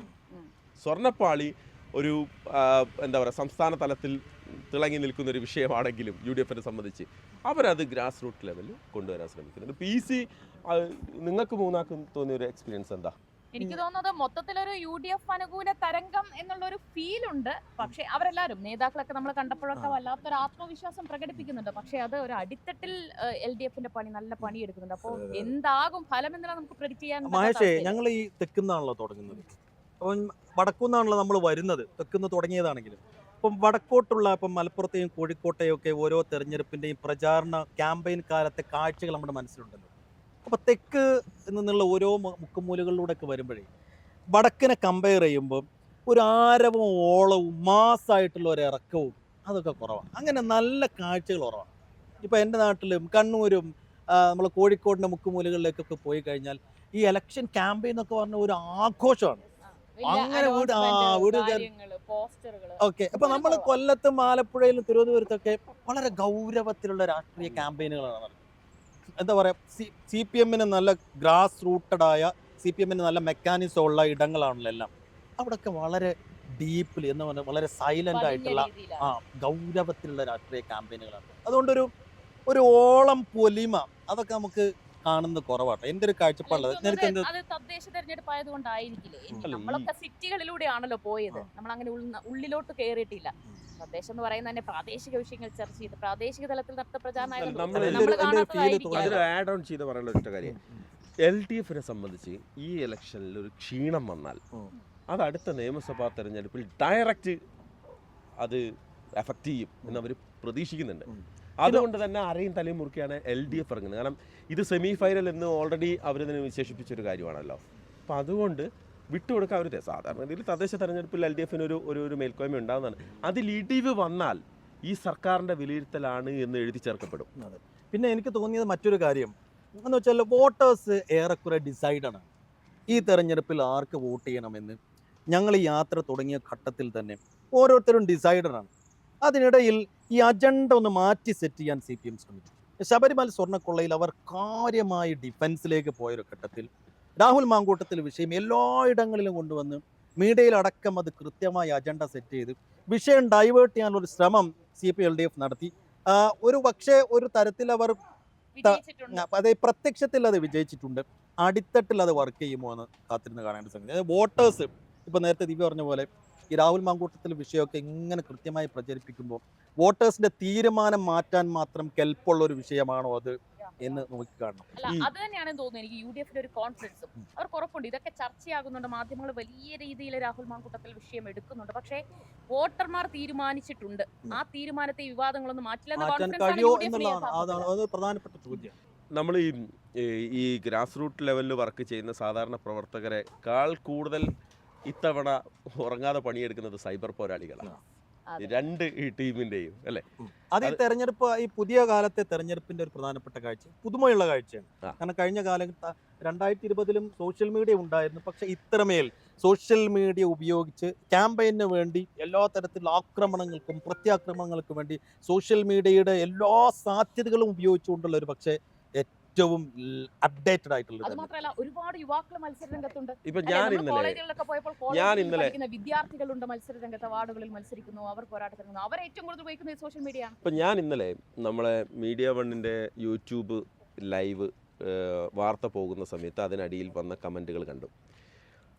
സ്വർണപ്പാളി ഒരു എന്താ പറയുക സംസ്ഥാന തലത്തിൽ തിളങ്ങി നിൽക്കുന്ന ഒരു വിഷയമാണെങ്കിലും യു ഡി എഫിനെ സംബന്ധിച്ച് അവരത് ഗ്രാസ് റൂട്ട് ലെവലിൽ കൊണ്ടുവരാൻ ശ്രമിക്കുന്നുണ്ട്. പി സി നിങ്ങൾക്ക് മൂന്നാക്കും തോന്നിയ ഒരു എക്സ്പീരിയൻസ് എന്താ? എനിക്ക് തോന്നുന്നത് മൊത്തത്തിലൊരു യു ഡി എഫ് അനുകൂല തരംഗം എന്നുള്ള ഒരു ഫീൽ ഉണ്ട്. പക്ഷെ അവരെല്ലാവരും നേതാക്കളൊക്കെ നമ്മൾ കണ്ടപ്പോഴൊക്കെ വല്ലാത്തൊരു ആത്മവിശ്വാസം പ്രകടിപ്പിക്കുന്നുണ്ട്. പക്ഷെ അത് ഒരു അടിത്തട്ടിൽ എൽ ഡി എഫിന്റെ പണി നല്ല പണി എടുക്കുന്നുണ്ട് അപ്പോൾ എന്താകും? ഫലം എന്നുള്ള നമുക്ക് പ്രെഡിക്റ്റ് ചെയ്യാൻ മഹേഷേ ഞങ്ങൾ ഈ തെക്കുന്നാണല്ലോ തുടങ്ങുന്നത്. അപ്പം വടക്കുന്നാണല്ലോ നമ്മൾ വരുന്നത്. തെക്കുന്ന് തുടങ്ങിയതാണെങ്കിലും. ഇപ്പം വടക്കോട്ടുള്ള ഇപ്പം മലപ്പുറത്തെയും കോഴിക്കോട്ടെയും ഒക്കെ ഓരോ തെരഞ്ഞെടുപ്പിന്റെയും പ്രചാരണ ക്യാമ്പയിൻ കാലത്തെ കാഴ്ചകൾ നമ്മുടെ മനസ്സിലുണ്ടല്ലോ. അപ്പൊ തെക്ക് നിന്നുള്ള ഓരോ മുക്കുമൂലകളിലൂടെയൊക്കെ മുക്കുമൂലകളിലൂടെ ഒക്കെ വരുമ്പോഴേ വടക്കിനെ കമ്പയർ ചെയ്യുമ്പോൾ ഒരു ആരവും ഓളവും മാസ്സായിട്ടുള്ള ഒരു ഇറക്കവും അതൊക്കെ കുറവാണ് അങ്ങനെ നല്ല കാഴ്ചകൾ കുറവാണ്. ഇപ്പോൾ എന്റെ നാട്ടിലും കണ്ണൂരും നമ്മൾ കോഴിക്കോടിന്റെ മുക്കുമൂലകളിലേക്കൊക്കെ പോയി കഴിഞ്ഞാൽ ഈ ഇലക്ഷൻ ക്യാമ്പയിൻ എന്നൊക്കെ പറഞ്ഞ ഒരു ആഘോഷമാണ്. അങ്ങനെ വീട്- ആ, announcement, വീട് കയറി- ഓക്കെ. അപ്പൊ നമ്മൾ കൊല്ലത്തും ആലപ്പുഴയിലും തിരുവനന്തപുരത്തൊക്കെ വളരെ ഗൗരവത്തിലുള്ള രാഷ്ട്രീയ ക്യാമ്പയിനുകളാണ് നടക്കുന്നത്. എന്താ പറയുക സി സി പി എമ്മിന് നല്ല ഗ്രാസ് റൂട്ടഡായ സി പി എമ്മിന് നല്ല മെക്കാനിസം ഉള്ള ഇടങ്ങളാണല്ലോ എല്ലാം. അവിടെയൊക്കെ വളരെ ഡീപ്പിൽ എന്ന് പറഞ്ഞാൽ വളരെ സൈലന്റ് ആയിട്ടുള്ള ആ ഗൗരവത്തിലുള്ള രാഷ്ട്രീയ ക്യാമ്പയിനുകളാണ്. അതുകൊണ്ടൊരു ഒരു ഓളം പൊലിമ അതൊക്കെ നമുക്ക് കാണുന്നത് കുറവാട്ടോ. എന്റെ ഒരു കാഴ്ചപ്പാടുള്ളത് തദ്ദേശ തെരഞ്ഞെടുപ്പ് ആയതുകൊണ്ടായിരിക്കില്ലേ നമ്മളൊക്കെ സിറ്റികളിലൂടെയാണല്ലോ പോയത്. നമ്മൾ അങ്ങനെ ഉള്ളിലോട്ട് കയറിയിട്ടില്ല തദ്ദേശം എന്ന് പറയുന്നത് തന്നെ പ്രാദേശിക വിഷയങ്ങൾ ചർച്ച ചെയ്ത് പ്രാദേശിക തലത്തിൽ നടത്ത പ്രചാരണം അല്ല, ആയതുകൊണ്ട് നമ്മൾ നമ്മൾ എന്റെ ഒരു- എന്റെ ഒരു feel കാണാത്തതായിരിക്കും. തോന്നുന്നത് അതിൽ ആഡ് ഓൺ ചെയ്ത് പറയാനുള്ള ഒറ്റ കാര്യം. എൽ ഡി എഫിനെ സംബന്ധിച്ച് ഈ ഇലക്ഷനിൽ ഒരു ക്ഷീണം വന്നാൽ അത് അടുത്ത നിയമസഭാ തെരഞ്ഞെടുപ്പിൽ ഡയറക്റ്റ് അത് എഫക്റ്റ് ചെയ്യും എന്ന് അവർ പ്രതീക്ഷിക്കുന്നുണ്ട്. അതുകൊണ്ട് തന്നെ അരയും തലയും മുറുക്കിയാണ് എൽ ഡി എഫ് ഇറങ്ങുന്നത്. കാരണം ഇത് സെമി ഫൈനൽ എന്ന് ഓൾറെഡി അവരിതിനെ വിശേഷിപ്പിച്ചൊരു കാര്യമാണല്ലോ. അപ്പം അതുകൊണ്ട് വിട്ടുകൊടുക്കാൻ അവർ സാധാരണ രീതിയിൽ തദ്ദേശ തെരഞ്ഞെടുപ്പിൽ എൽ ഡി എഫിന് ഒരു ഒരു മേൽക്കോയ്മ ഉണ്ടാകുന്നതാണ് അതിൽ ഇടിവ് വന്നാൽ ഈ സർക്കാരിന്റെ വിലയിരുത്തലാണ് എന്ന് എഴുതി ചേർക്കപ്പെടും. പിന്നെ എനിക്ക് തോന്നിയത് മറ്റൊരു കാര്യം. എന്ന് വെച്ചാൽ വോട്ടേഴ്സ് ഏറെക്കുറെ ഡിസൈഡാണ്. ഈ തെരഞ്ഞെടുപ്പിൽ ആർക്ക് വോട്ട് ചെയ്യണമെന്ന്. ഞങ്ങൾ ഈ യാത്ര തുടങ്ങിയ ഘട്ടത്തിൽ തന്നെ ഓരോരുത്തരും ഡിസൈഡറാണ്. അതിനിടയിൽ ഈ അജണ്ട ഒന്ന് മാറ്റി സെറ്റ് ചെയ്യാൻ സി പി എം ശ്രമിച്ചു. ശബരിമല സ്വർണക്കൊള്ളയിൽ അവർ കാര്യമായി ഡിഫൻസിലേക്ക് പോയൊരു ഘട്ടത്തിൽ രാഹുൽ മാങ്കൂട്ടത്തിൽ വിഷയം എല്ലായിടങ്ങളിലും കൊണ്ടുവന്ന് മീഡിയയിലടക്കം അത് കൃത്യമായി അജണ്ട സെറ്റ് ചെയ്ത് വിഷയം ഡൈവേർട്ട് ചെയ്യാനുള്ള ഒരു ശ്രമം C P L D F നടത്തി. ഒരു പക്ഷേ ഒരു തരത്തിൽ അവർ അത് പ്രത്യക്ഷത്തിൽ അത് വിജയിച്ചിട്ടുണ്ട്. അടിത്തട്ടിൽ അത് വർക്ക് ചെയ്യുമോ എന്ന് കാത്തിരുന്ന് കാണേണ്ട സംഗതി. വോട്ടേഴ്സ് ഇപ്പൊ നേരത്തെ ദിവ്യ പറഞ്ഞ പോലെ ഈ രാഹുൽ മാങ്കൂട്ടത്തിൽ വിഷയമൊക്കെ ഇങ്ങനെ കൃത്യമായി പ്രചരിപ്പിക്കുമ്പോൾ വോട്ടേഴ്സിന്റെ തീരുമാനം മാറ്റാൻ മാത്രം കെൽപ്പുള്ള ഒരു വിഷയമാണോ അത്? എന്ന് നോക്കി കാണണം. അത് തന്നെയാണ് തോന്നുന്നത് എനിക്ക് യു ഡി എഫിന്റെ ഒരു കോൺഫിഡൻസും അവർക്ക് ഉറപ്പുണ്ട്. ഇതൊക്കെ ചർച്ചയാകുന്നുണ്ട്. മാധ്യമങ്ങൾ വലിയ രീതിയിൽ രാഹുൽ മാങ്കൂട്ടത്തിൽ വിഷയം എടുക്കുന്നുണ്ട്. പക്ഷേ വോട്ടർമാർ തീരുമാനിച്ചിട്ടുണ്ട്. ആ തീരുമാനത്തെ വിവാദങ്ങളൊന്നും മാറ്റില്ല നമ്മൾ ഈ ഈ- ഗ്രാസ് റൂട്ട് ലെവലിൽ വർക്ക് ചെയ്യുന്ന സാധാരണ പ്രവർത്തകരെക്കാൾ കൂടുതൽ ഇത്തവണ ഉറങ്ങാതെ പണിയെടുക്കുന്നത് സൈബർ പോരാളികളാണ്. രണ്ട് ഈ ടീമിന്റെയും അല്ലെ? അത് ഈ തെരഞ്ഞെടുപ്പ് ഈ പുതിയ കാലത്തെ തെരഞ്ഞെടുപ്പിന്റെ ഒരു പ്രധാനപ്പെട്ട കാഴ്ച പുതുമയുള്ള കാഴ്ചയാണ്. കാരണം കഴിഞ്ഞ കാലത്ത് രണ്ടായിരത്തി ഇരുപതിലും സോഷ്യൽ മീഡിയ ഉണ്ടായിരുന്നു. പക്ഷെ ഇത്രമേൽ സോഷ്യൽ മീഡിയ ഉപയോഗിച്ച് ക്യാമ്പയിന് വേണ്ടി എല്ലാ തരത്തിലുള്ള ആക്രമണങ്ങൾക്കും പ്രത്യാക്രമണങ്ങൾക്കും വേണ്ടി സോഷ്യൽ മീഡിയയുടെ എല്ലാ സാധ്യതകളും ഉപയോഗിച്ചുകൊണ്ടുള്ള ഒരു പക്ഷേ ഏറ്റവും അപ്ഡേറ്റഡ് ആയിട്ടുള്ള ഒരു അത് മാത്രമല്ല ഒരുപാട് യുവാക്കൾ മത്സര രംഗത്തുണ്ട് ഇപ്പൊ അല്ലേ, ഞാൻ നമ്മൾ ഇന്നലെ കോളേജുകളിലൊക്കെ പോയപ്പോൾ ഞാൻ ഇന്നലെ- പഠിക്കുന്ന വിദ്യാർത്ഥികളുണ്ട് മത്സര രംഗത്ത് വാർഡുകളിൽ മത്സരിക്കുന്നു അവർ പോരാട്ടത്തിനുന്നു അവർ ഏറ്റവും കൂടുതൽ ഉപയോഗിക്കുന്നത് സോഷ്യൽ മീഡിയ ആണ്. ഇപ്പം ഞാൻ ഇന്നലെ നമ്മളെ മീഡിയ വണ്ണിന്റെ യൂട്യൂബ് ലൈവ് ഏഹ്, വാർത്ത പോകുന്ന സമയത്ത് അതിനടിയിൽ വന്ന കമന്റുകൾ കണ്ടു.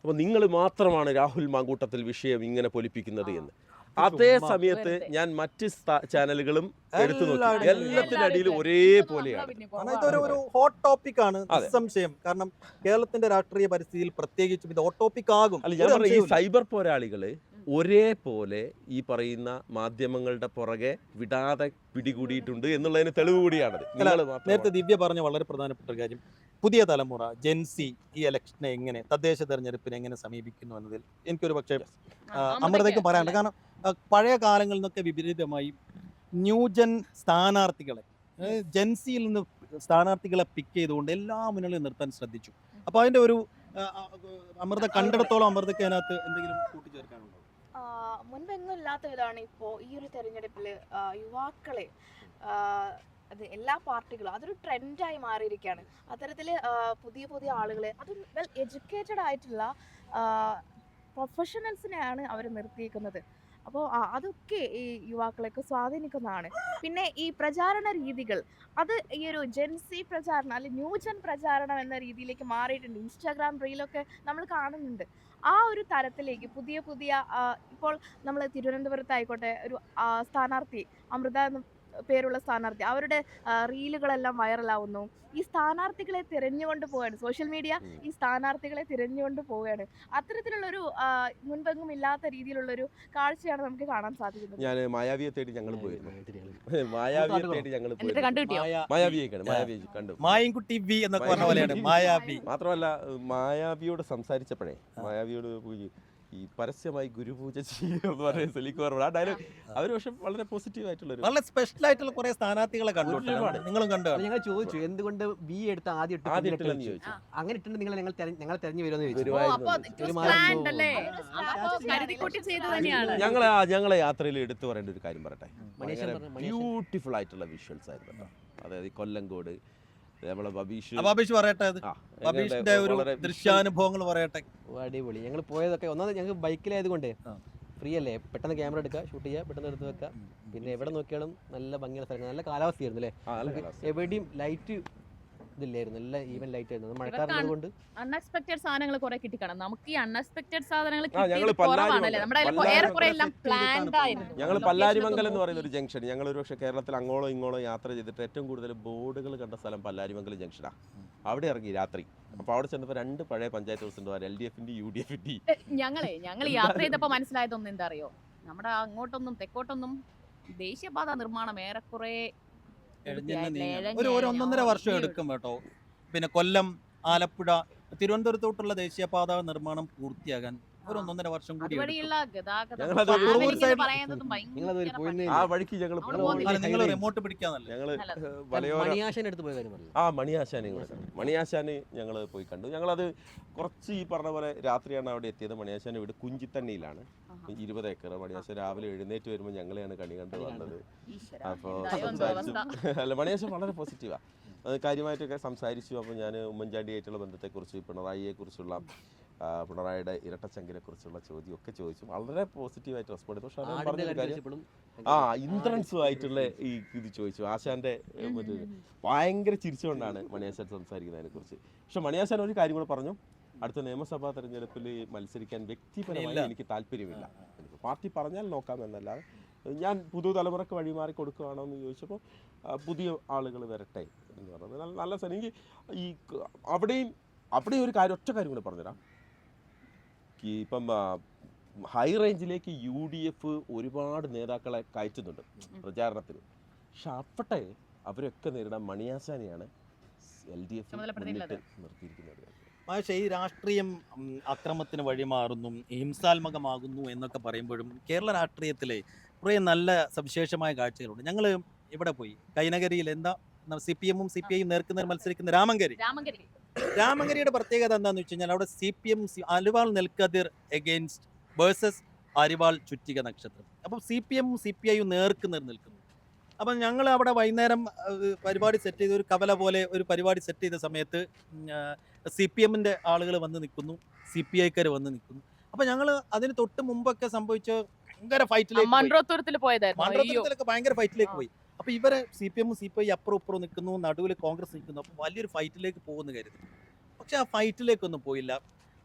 അപ്പോൾ നിങ്ങൾ മാത്രമാണ് രാഹുൽ മാങ്കൂട്ടത്തിൽ വിഷയം ഇങ്ങനെ പൊലിപ്പിക്കുന്നത് എന്ന്. അതേ സമയത്ത് ഞാൻ മറ്റ് ചാനലുകളും എടുത്തു നോക്കി. എല്ലാത്തിന്റെ അടിയിൽ ഒരേ പോലെയാണ്. കാരണം ഇതൊരു ഒരു ഹോട്ട് ടോപ്പിക് ആണ്. സംശയം കാരണം കേരളത്തിന്റെ രാഷ്ട്രീയ പരിസ്ഥിതിയിൽ പ്രത്യേകിച്ചും ഇത് ഹോട്ട് ടോപ്പിക് ആകും. അല്ല ഞാൻ ഈ. സൈബർ പോരാളികൾ ഒരേപോലെ ഈ പറയുന്ന മാധ്യമങ്ങളുടെ പുറകെ വിടാതെ പിടികൂടിയിട്ടുണ്ട് എന്നുള്ളതിന് തെളിവ് കൂടിയാണത്. നേരത്തെ ദിവ്യ പറഞ്ഞ വളരെ പ്രധാനപ്പെട്ട ഒരു കാര്യം. പുതിയ തലമുറ ജെൻസി ഈ ഇലക്ഷനെ എങ്ങനെ തദ്ദേശ തെരഞ്ഞെടുപ്പിനെ എങ്ങനെ സമീപിക്കുന്നു എന്നതിൽ എനിക്കൊരു പക്ഷേ അമൃതയ്ക്ക് പറയാനുണ്ട്. കാരണം പഴയ കാലങ്ങളിൽ നിന്നൊക്കെ വിപരീതമായി ന്യൂജൻ സ്ഥാനാർത്ഥികളെ ജെൻസിയിൽ നിന്ന് സ്ഥാനാർത്ഥികളെ പിക്ക് ചെയ്തുകൊണ്ട് എല്ലാ മുന്നണിയും നിർത്താൻ ശ്രദ്ധിച്ചു. അപ്പോൾ അതിന്റെ ഒരു അമൃത കണ്ടിടത്തോളം അമൃതയ്ക്ക് അതിനകത്ത് എന്തെങ്കിലും കൂട്ടിച്ചേർക്കാനുണ്ടോ? മുൻപെങ്ങും ഇല്ലാത്ത വിധമാണ് ഇപ്പോൾ ഈ ഒരു തെരഞ്ഞെടുപ്പിൽ യുവാക്കളെ അത് എല്ലാ പാർട്ടികളും അതൊരു ട്രെൻഡായി മാറിയിരിക്കുകയാണ്. അത്തരത്തിൽ പുതിയ പുതിയ ആളുകളെ അത് വെൽ എഡ്യൂക്കേറ്റഡ് ആയിട്ടുള്ള പ്രൊഫഷണൽസിനെയാണ് അവർ നിർത്തിയിരിക്കുന്നത് അപ്പോൾ അതൊക്കെ ഈ യുവാക്കളെയൊക്കെ സ്വാധീനിക്കുന്നതാണ്. പിന്നെ ഈ പ്രചാരണ രീതികൾ അത് ഈ ഒരു ജെൻസി പ്രചാരണം അല്ലെങ്കിൽ ന്യൂജൻ പ്രചാരണം എന്ന രീതിയിലേക്ക് മാറിയിട്ടുണ്ട്. ഇൻസ്റ്റാഗ്രാം റീലൊക്കെ നമ്മൾ കാണുന്നുണ്ട്. ആ ഒരു തരത്തിലേക്ക് പുതിയ പുതിയ ഇപ്പോൾ നമ്മൾ തിരുവനന്തപുരത്തായിക്കോട്ടെ ഒരു സ്ഥാനാർത്ഥി അമൃത എന്ന് പേരുള്ള സ്ഥാനാർത്ഥി. അവരുടെ റീലുകളെല്ലാം വൈറലാവുന്നു. ഈ സ്ഥാനാർത്ഥികളെ തിരഞ്ഞുകൊണ്ട് പോവുകയാണ് സോഷ്യൽ മീഡിയ ഈ സ്ഥാനാർത്ഥികളെ തിരഞ്ഞുകൊണ്ട് പോവുകയാണ് അത്തരത്തിലുള്ളൊരു മുൻപെങ്ങും ഇല്ലാത്ത രീതിയിലുള്ളൊരു കാഴ്ചയാണ് നമുക്ക് കാണാൻ സാധിക്കുന്നത്. ഞാൻ മായാവിയെ തേടി ഞങ്ങൾ പോയിരുന്നു. മായാവിയെ തേടി ഞങ്ങൾ കണ്ടു കിട്ടിയോ? മായ മായാവിയെ കണ്ടു മായാവിയെ കണ്ടു. മായൻകുട്ടി വി എന്നൊക്കെ പറഞ്ഞ പോലെയാണ്. മായാവി. മാത്രമല്ല മായാവിയോട് സംസാരിച്ചപ്പോഴേ മായാവിയോട് പോയി ഈ പരസ്യമായി ഗുരുപൂജ ചെയ്യുമെന്ന് പറയുന്ന സുലിക്കുമാർ ആ ഡയലോഗ് അവർ പക്ഷെ വളരെ പോസിറ്റീവ് ആയിട്ടുള്ള ഒരു വളരെ സ്പെഷ്യൽ ആയിട്ടുള്ള കുറെ സ്ഥാനാർത്ഥികളെ കണ്ടു ഒരുപാട്. നിങ്ങളും കണ്ടു ഞങ്ങൾ ചോദിച്ചു എന്തുകൊണ്ട് ബി എടുത്ത് ആദ്യം ഇട്ട് ആദ്യം ഇട്ടില്ലെന്ന് ചോദിച്ചു അങ്ങനെ ഇട്ടുണ്ട് നിങ്ങൾ ഞങ്ങൾ തെരഞ്ഞു വരുമെന്ന് ചോദിച്ചു ഞങ്ങളെ ഞങ്ങളെ യാത്രയിൽ എടുത്തു പറയേണ്ട ഒരു കാര്യം പറയട്ടെ മനീഷൻ പറഞ്ഞ- ബ്യൂട്ടിഫുൾ ആയിട്ടുള്ള വിഷ്വൽസ് ആയിരുന്നു കേട്ടോ അതായത് കൊല്ലങ്കോട് നമ്മളെ ബബീഷ്. പറയട്ടെ അത്. ഒരു ദൃശ്യാനുഭവങ്ങൾ പറയട്ടെ. അടിപൊളി. ഞങ്ങൾ പോയതൊക്കെ ഒന്നാമത് ഞങ്ങൾക്ക് ബൈക്കിലായത് കൊണ്ടേ ഫ്രീ അല്ലേ പെട്ടെന്ന് ക്യാമറ എടുക്കുക ഷൂട്ട് ചെയ്യുക പെട്ടെന്ന് എടുത്ത് വെക്കുക. പിന്നെ എവിടെ നോക്കിയാലും നല്ല ഭംഗിയുള്ള സ്ഥലങ്ങൾ നല്ല കാലാവസ്ഥയായിരുന്നു അല്ലേ. എവിടെയും ലൈറ്റ് ഇതില്ലായിരുന്നു. നല്ല ഈവൻ ലൈറ്റ് ആയിരുന്നു. അൺഎക്സ്പെക്ടഡ് സാധനങ്ങൾ കുറെ കിട്ടിക്കണം. നമുക്ക് ഈ അൺഎക്സ്പെക്ടഡ് സാധനങ്ങൾ ഞങ്ങൾ പല്ലാരിമംഗലം എന്ന് പറയുന്ന ഒരു ജംഗ്ഷൻ ഞങ്ങൾ ഒരു പക്ഷേ കേരളത്തിൽ അങ്ങോളോ ഇങ്ങോളോ യാത്ര ചെയ്തിട്ട് ഏറ്റവും കൂടുതൽ ബോർഡുകൾ കണ്ട സ്ഥലം പല്ലാരിമംഗലം ജംഗ്ഷനാണ് അവിടെ ഇറങ്ങി രാത്രി. അപ്പൊ അവിടെ ചെന്നപ്പോ രണ്ട് പഴയ പഞ്ചായത്ത് പ്രസിഡന്റ് എൽ ഡി എഫിന്റെ യു ഡി എഫിന്റെ ഞങ്ങളെ ഞങ്ങൾ യാത്ര ചെയ്തപ്പോ മനസ്സിലായതൊന്നും എന്താ അറിയോ? നമ്മുടെ അങ്ങോട്ടൊന്നും തെക്കോട്ടൊന്നും ദേശീയപാത നിർമ്മാണം ഏറെക്കുറെ ഒരു ഒരു ഒന്നൊന്നര വർഷം എടുക്കും കേട്ടോ. പിന്നെ കൊല്ലം ആലപ്പുഴ തിരുവനന്തപുരത്തോട്ടുള്ള ദേശീയപാത നിർമ്മാണം പൂർത്തിയാകാൻ ഒരു. ഒന്നൊന്നര വർഷം കൂടി ആ വഴിക്ക് ഞങ്ങൾ നിങ്ങൾ റിമോട്ട് പിടിക്കാന്നല്ലേ? ഞങ്ങൾ എടുത്ത് പോയ കാര്യം ആ മണിയാശാനെ മണിയാശാന് ഞങ്ങൾ പോയി കണ്ടു. ഞങ്ങളത് കുറച്ച് ഈ പറഞ്ഞ പോലെ രാത്രിയാണ് അവിടെ എത്തിയത്. മണിയാശാൻ വീട് കുഞ്ചിത്തണ്ണിയിലാണ്. ഇരുപത് ഏക്കർ മണിയാശാൻ രാവിലെ എഴുന്നേറ്റ് വരുമ്പോൾ ഞങ്ങളെയാണ് കണി കണ്ട് വന്നത്. അപ്പോൾ. അല്ല മണിയാശൻ വളരെ പോസിറ്റീവാണ് അത് കാര്യമായിട്ടൊക്കെ സംസാരിച്ചു. അപ്പോൾ ഞാൻ ഉമ്മൻചാണ്ടിയായിട്ടുള്ള ബന്ധത്തെക്കുറിച്ച് പിണറായിയെക്കുറിച്ചുള്ള ആ, കുറിച്ചുള്ള ചോദ്യം ഒക്കെ ചോദിച്ചു. വളരെ പോസിറ്റീവായിട്ട് റെസ്പോണ്ട് ചെയ്തു. പക്ഷേ പറഞ്ഞ പറഞ്ഞൊരു കാര്യം ആ ഇന്ദ്രൻസുമായിട്ടുള്ള ഈ ഇത് ചോദിച്ചു. ആശാന്റെ മറ്റേ ഭയങ്കര ചിരിച്ചുകൊണ്ടാണ് മണിയാശാൻ സംസാരിക്കുന്നതിനെ കുറിച്ച് പക്ഷെ മണിയാശാൻ ഒരു കാര്യം കൂടെ പറഞ്ഞു. അടുത്ത നിയമസഭാ തെരഞ്ഞെടുപ്പിൽ മത്സരിക്കാൻ വ്യക്തിപരമായി എനിക്ക് താല്പര്യമില്ല. പാർട്ടി പറഞ്ഞാൽ നോക്കാം എന്നല്ലാതെ ഞാൻ പുതുതലമുറക്ക് വഴിമാറി കൊടുക്കുകയാണോ എന്ന് ചോദിച്ചപ്പോൾ പുതിയ ആളുകൾ വരട്ടെ എന്ന് പറഞ്ഞത്. നല്ല നല്ല എനിക്ക് ഈ അവിടെയും അവിടെയും ഒരു കാര്യം ഒറ്റ കാര്യം കൂടെ പറഞ്ഞുതരാം. ഇപ്പം ഹൈ റേഞ്ചിലേക്ക് യു ഡി എഫ് ഒരുപാട് നേതാക്കളെ കയറ്റുന്നുണ്ട് പ്രചാരണത്തിന് പക്ഷെ അവിടെ അവരൊക്കെ നേരിടാൻ മണിയാസാനെയാണ് എൽ ഡി എഫ്. നിർത്തിയിരിക്കുന്നത്. പക്ഷേ ഈ രാഷ്ട്രീയം അക്രമത്തിന് വഴിമാറുന്നു ഹിംസാത്മകമാകുന്നു എന്നൊക്കെ പറയുമ്പോഴും കേരള രാഷ്ട്രീയത്തിലെ കുറേ നല്ല സവിശേഷമായ കാഴ്ചകളുണ്ട്. ഞങ്ങൾ ഇവിടെ പോയി? കൈനഗരിയിൽ എന്താ? സി പി എമ്മും സി പി ഐയും നേർക്കുന്നവർ മത്സരിക്കുന്ന രാമങ്കരി. രാമങ്കരി. രാമങ്കരിയുടെ പ്രത്യേകത എന്താണെന്ന് വെച്ച് കഴിഞ്ഞാൽ അവിടെ സി പി എം അലുവാൾ നെൽക്കതിർ എഗെയിൻസ്റ്റ് വേഴ്സസ് അരിവാൾ ചുറ്റിക നക്ഷത്രം. അപ്പം C P M C P ഐയും നേർക്ക് നേർ നിൽക്കുന്നു. അപ്പം ഞങ്ങൾ അവിടെ വൈകുന്നേരം പരിപാടി സെറ്റ് ചെയ്ത് ഒരു കവല പോലെ ഒരു പരിപാടി സെറ്റ് ചെയ്ത സമയത്ത് സി പി എമ്മിന്റെ ആളുകൾ വന്ന് നിൽക്കുന്നു. സി പി ഐക്കാർ വന്ന് നിൽക്കുന്നു. അപ്പം ഞങ്ങൾ അതിന് തൊട്ട് മുമ്പൊക്കെ സംഭവിച്ച ഭയങ്കര ഫൈറ്റിലേക്ക് മൺറോത്തൂരത്തിൽ മൺട്രോത്തുരത്തിൽ പോയതായിരുന്നു. അയ്യോ. മണ്ഡലത്തിലൊക്കെ ഭയങ്കര ഫൈറ്റിലേക്ക് പോയി. അപ്പൊ ഇവരെ സി പി എമ്മും സി പി ഐ അപ്പുറം ഇപ്പുറം നിൽക്കുന്നു നടുവിൽ കോൺഗ്രസ് നിൽക്കുന്നു അപ്പൊ വലിയൊരു ഫൈറ്റിലേക്ക് പോകുന്നു കരുതി. പക്ഷെ ആ ഫൈറ്റിലേക്കൊന്നും പോയില്ല.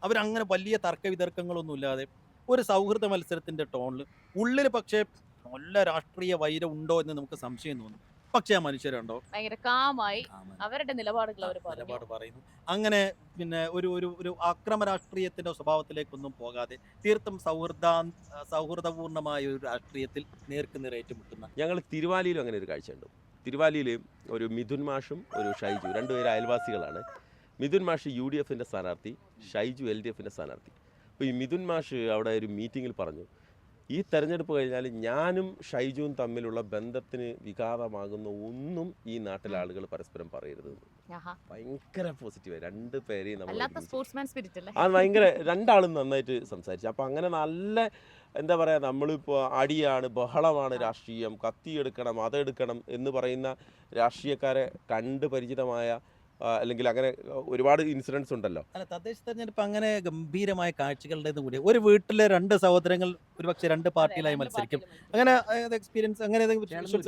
അവരങ്ങനെ വലിയ തർക്ക വിതർക്കങ്ങളൊന്നും ഇല്ലാതെ ഒരു സൗഹൃദ മത്സരത്തിന്റെ ടോണിൽ ഉള്ളിൽ പക്ഷേ നല്ല രാഷ്ട്രീയ വൈരം ഉണ്ടോ എന്ന് നമുക്ക് സംശയം തോന്നും. പക്ഷേ ആ മനുഷ്യരുണ്ടോ? ഭയങ്കര കാമായി അവരുടെ നിലപാടുകൾ അവർ പറഞ്ഞു നിലപാട് പറയുന്നു. അങ്ങനെ പിന്നെ ഒരു ഒരു ഒരു അക്രമ രാഷ്ട്രീയത്തിന്റെ സ്വഭാവത്തിലേക്കൊന്നും പോകാതെ തീർത്തും സൗഹൃദ സൗഹൃദപൂർണമായ ഒരു രാഷ്ട്രീയത്തിൽ നേർക്ക് നേർ ഏറ്റുമുട്ടുന്ന ഞങ്ങൾ തിരുവാലിയിലും അങ്ങനെ ഒരു കാഴ്ചയുണ്ട് തിരുവാലിയിൽ ഒരു മിഥുൻ മാഷും ഒരു ഷൈജു രണ്ടുപേരും അയൽവാസികളാണ്. മിഥുൻ മാഷ് യു ഡി എഫിന്റെ സ്ഥാനാർത്ഥി ഷൈജു എൽ ഡി എഫിന്റെ സ്ഥാനാർത്ഥി. അപ്പോൾ ഈ മിഥുൻ മാഷ് അവിടെ ഒരു മീറ്റിങ്ങിൽ പറഞ്ഞു ഈ തെരഞ്ഞെടുപ്പ് കഴിഞ്ഞാൽ ഞാനും ഷൈജുവും തമ്മിലുള്ള ബന്ധത്തിന് വിഘാതമാകുന്ന ഒന്നും ഈ നാട്ടിലെ ആളുകൾ പരസ്പരം പറയരുത്. ഭയങ്കര പോസിറ്റീവ് രണ്ട് പേരെയും നമ്മൾ അത് ഭയങ്കര രണ്ടാളും നന്നായിട്ട് സംസാരിച്ചു. അപ്പം അങ്ങനെ നല്ല എന്താ പറയുക നമ്മളിപ്പോൾ അടിയാണ് ബഹളമാണ് രാഷ്ട്രീയം. കത്തിയെടുക്കണം അതെടുക്കണം എന്ന് പറയുന്ന രാഷ്ട്രീയക്കാരെ കണ്ട് പരിചിതമായ ആ, അല്ലെങ്കിൽ അങ്ങനെ ഒരുപാട് ഇൻസിഡൻസ് ഉണ്ടല്ലോ. അല്ല തദ്ദേശ തെരഞ്ഞെടുപ്പ് അങ്ങനെ ഗംഭീരമായ കാഴ്ചകളുടെ കൂടി ഒരു വീട്ടിലെ രണ്ട് സഹോദരങ്ങൾ ഒരുപക്ഷെ രണ്ട് പാർട്ടിയിലായി മത്സരിക്കും. അങ്ങനെ എക്സ്പീരിയൻസ് അങ്ങനെ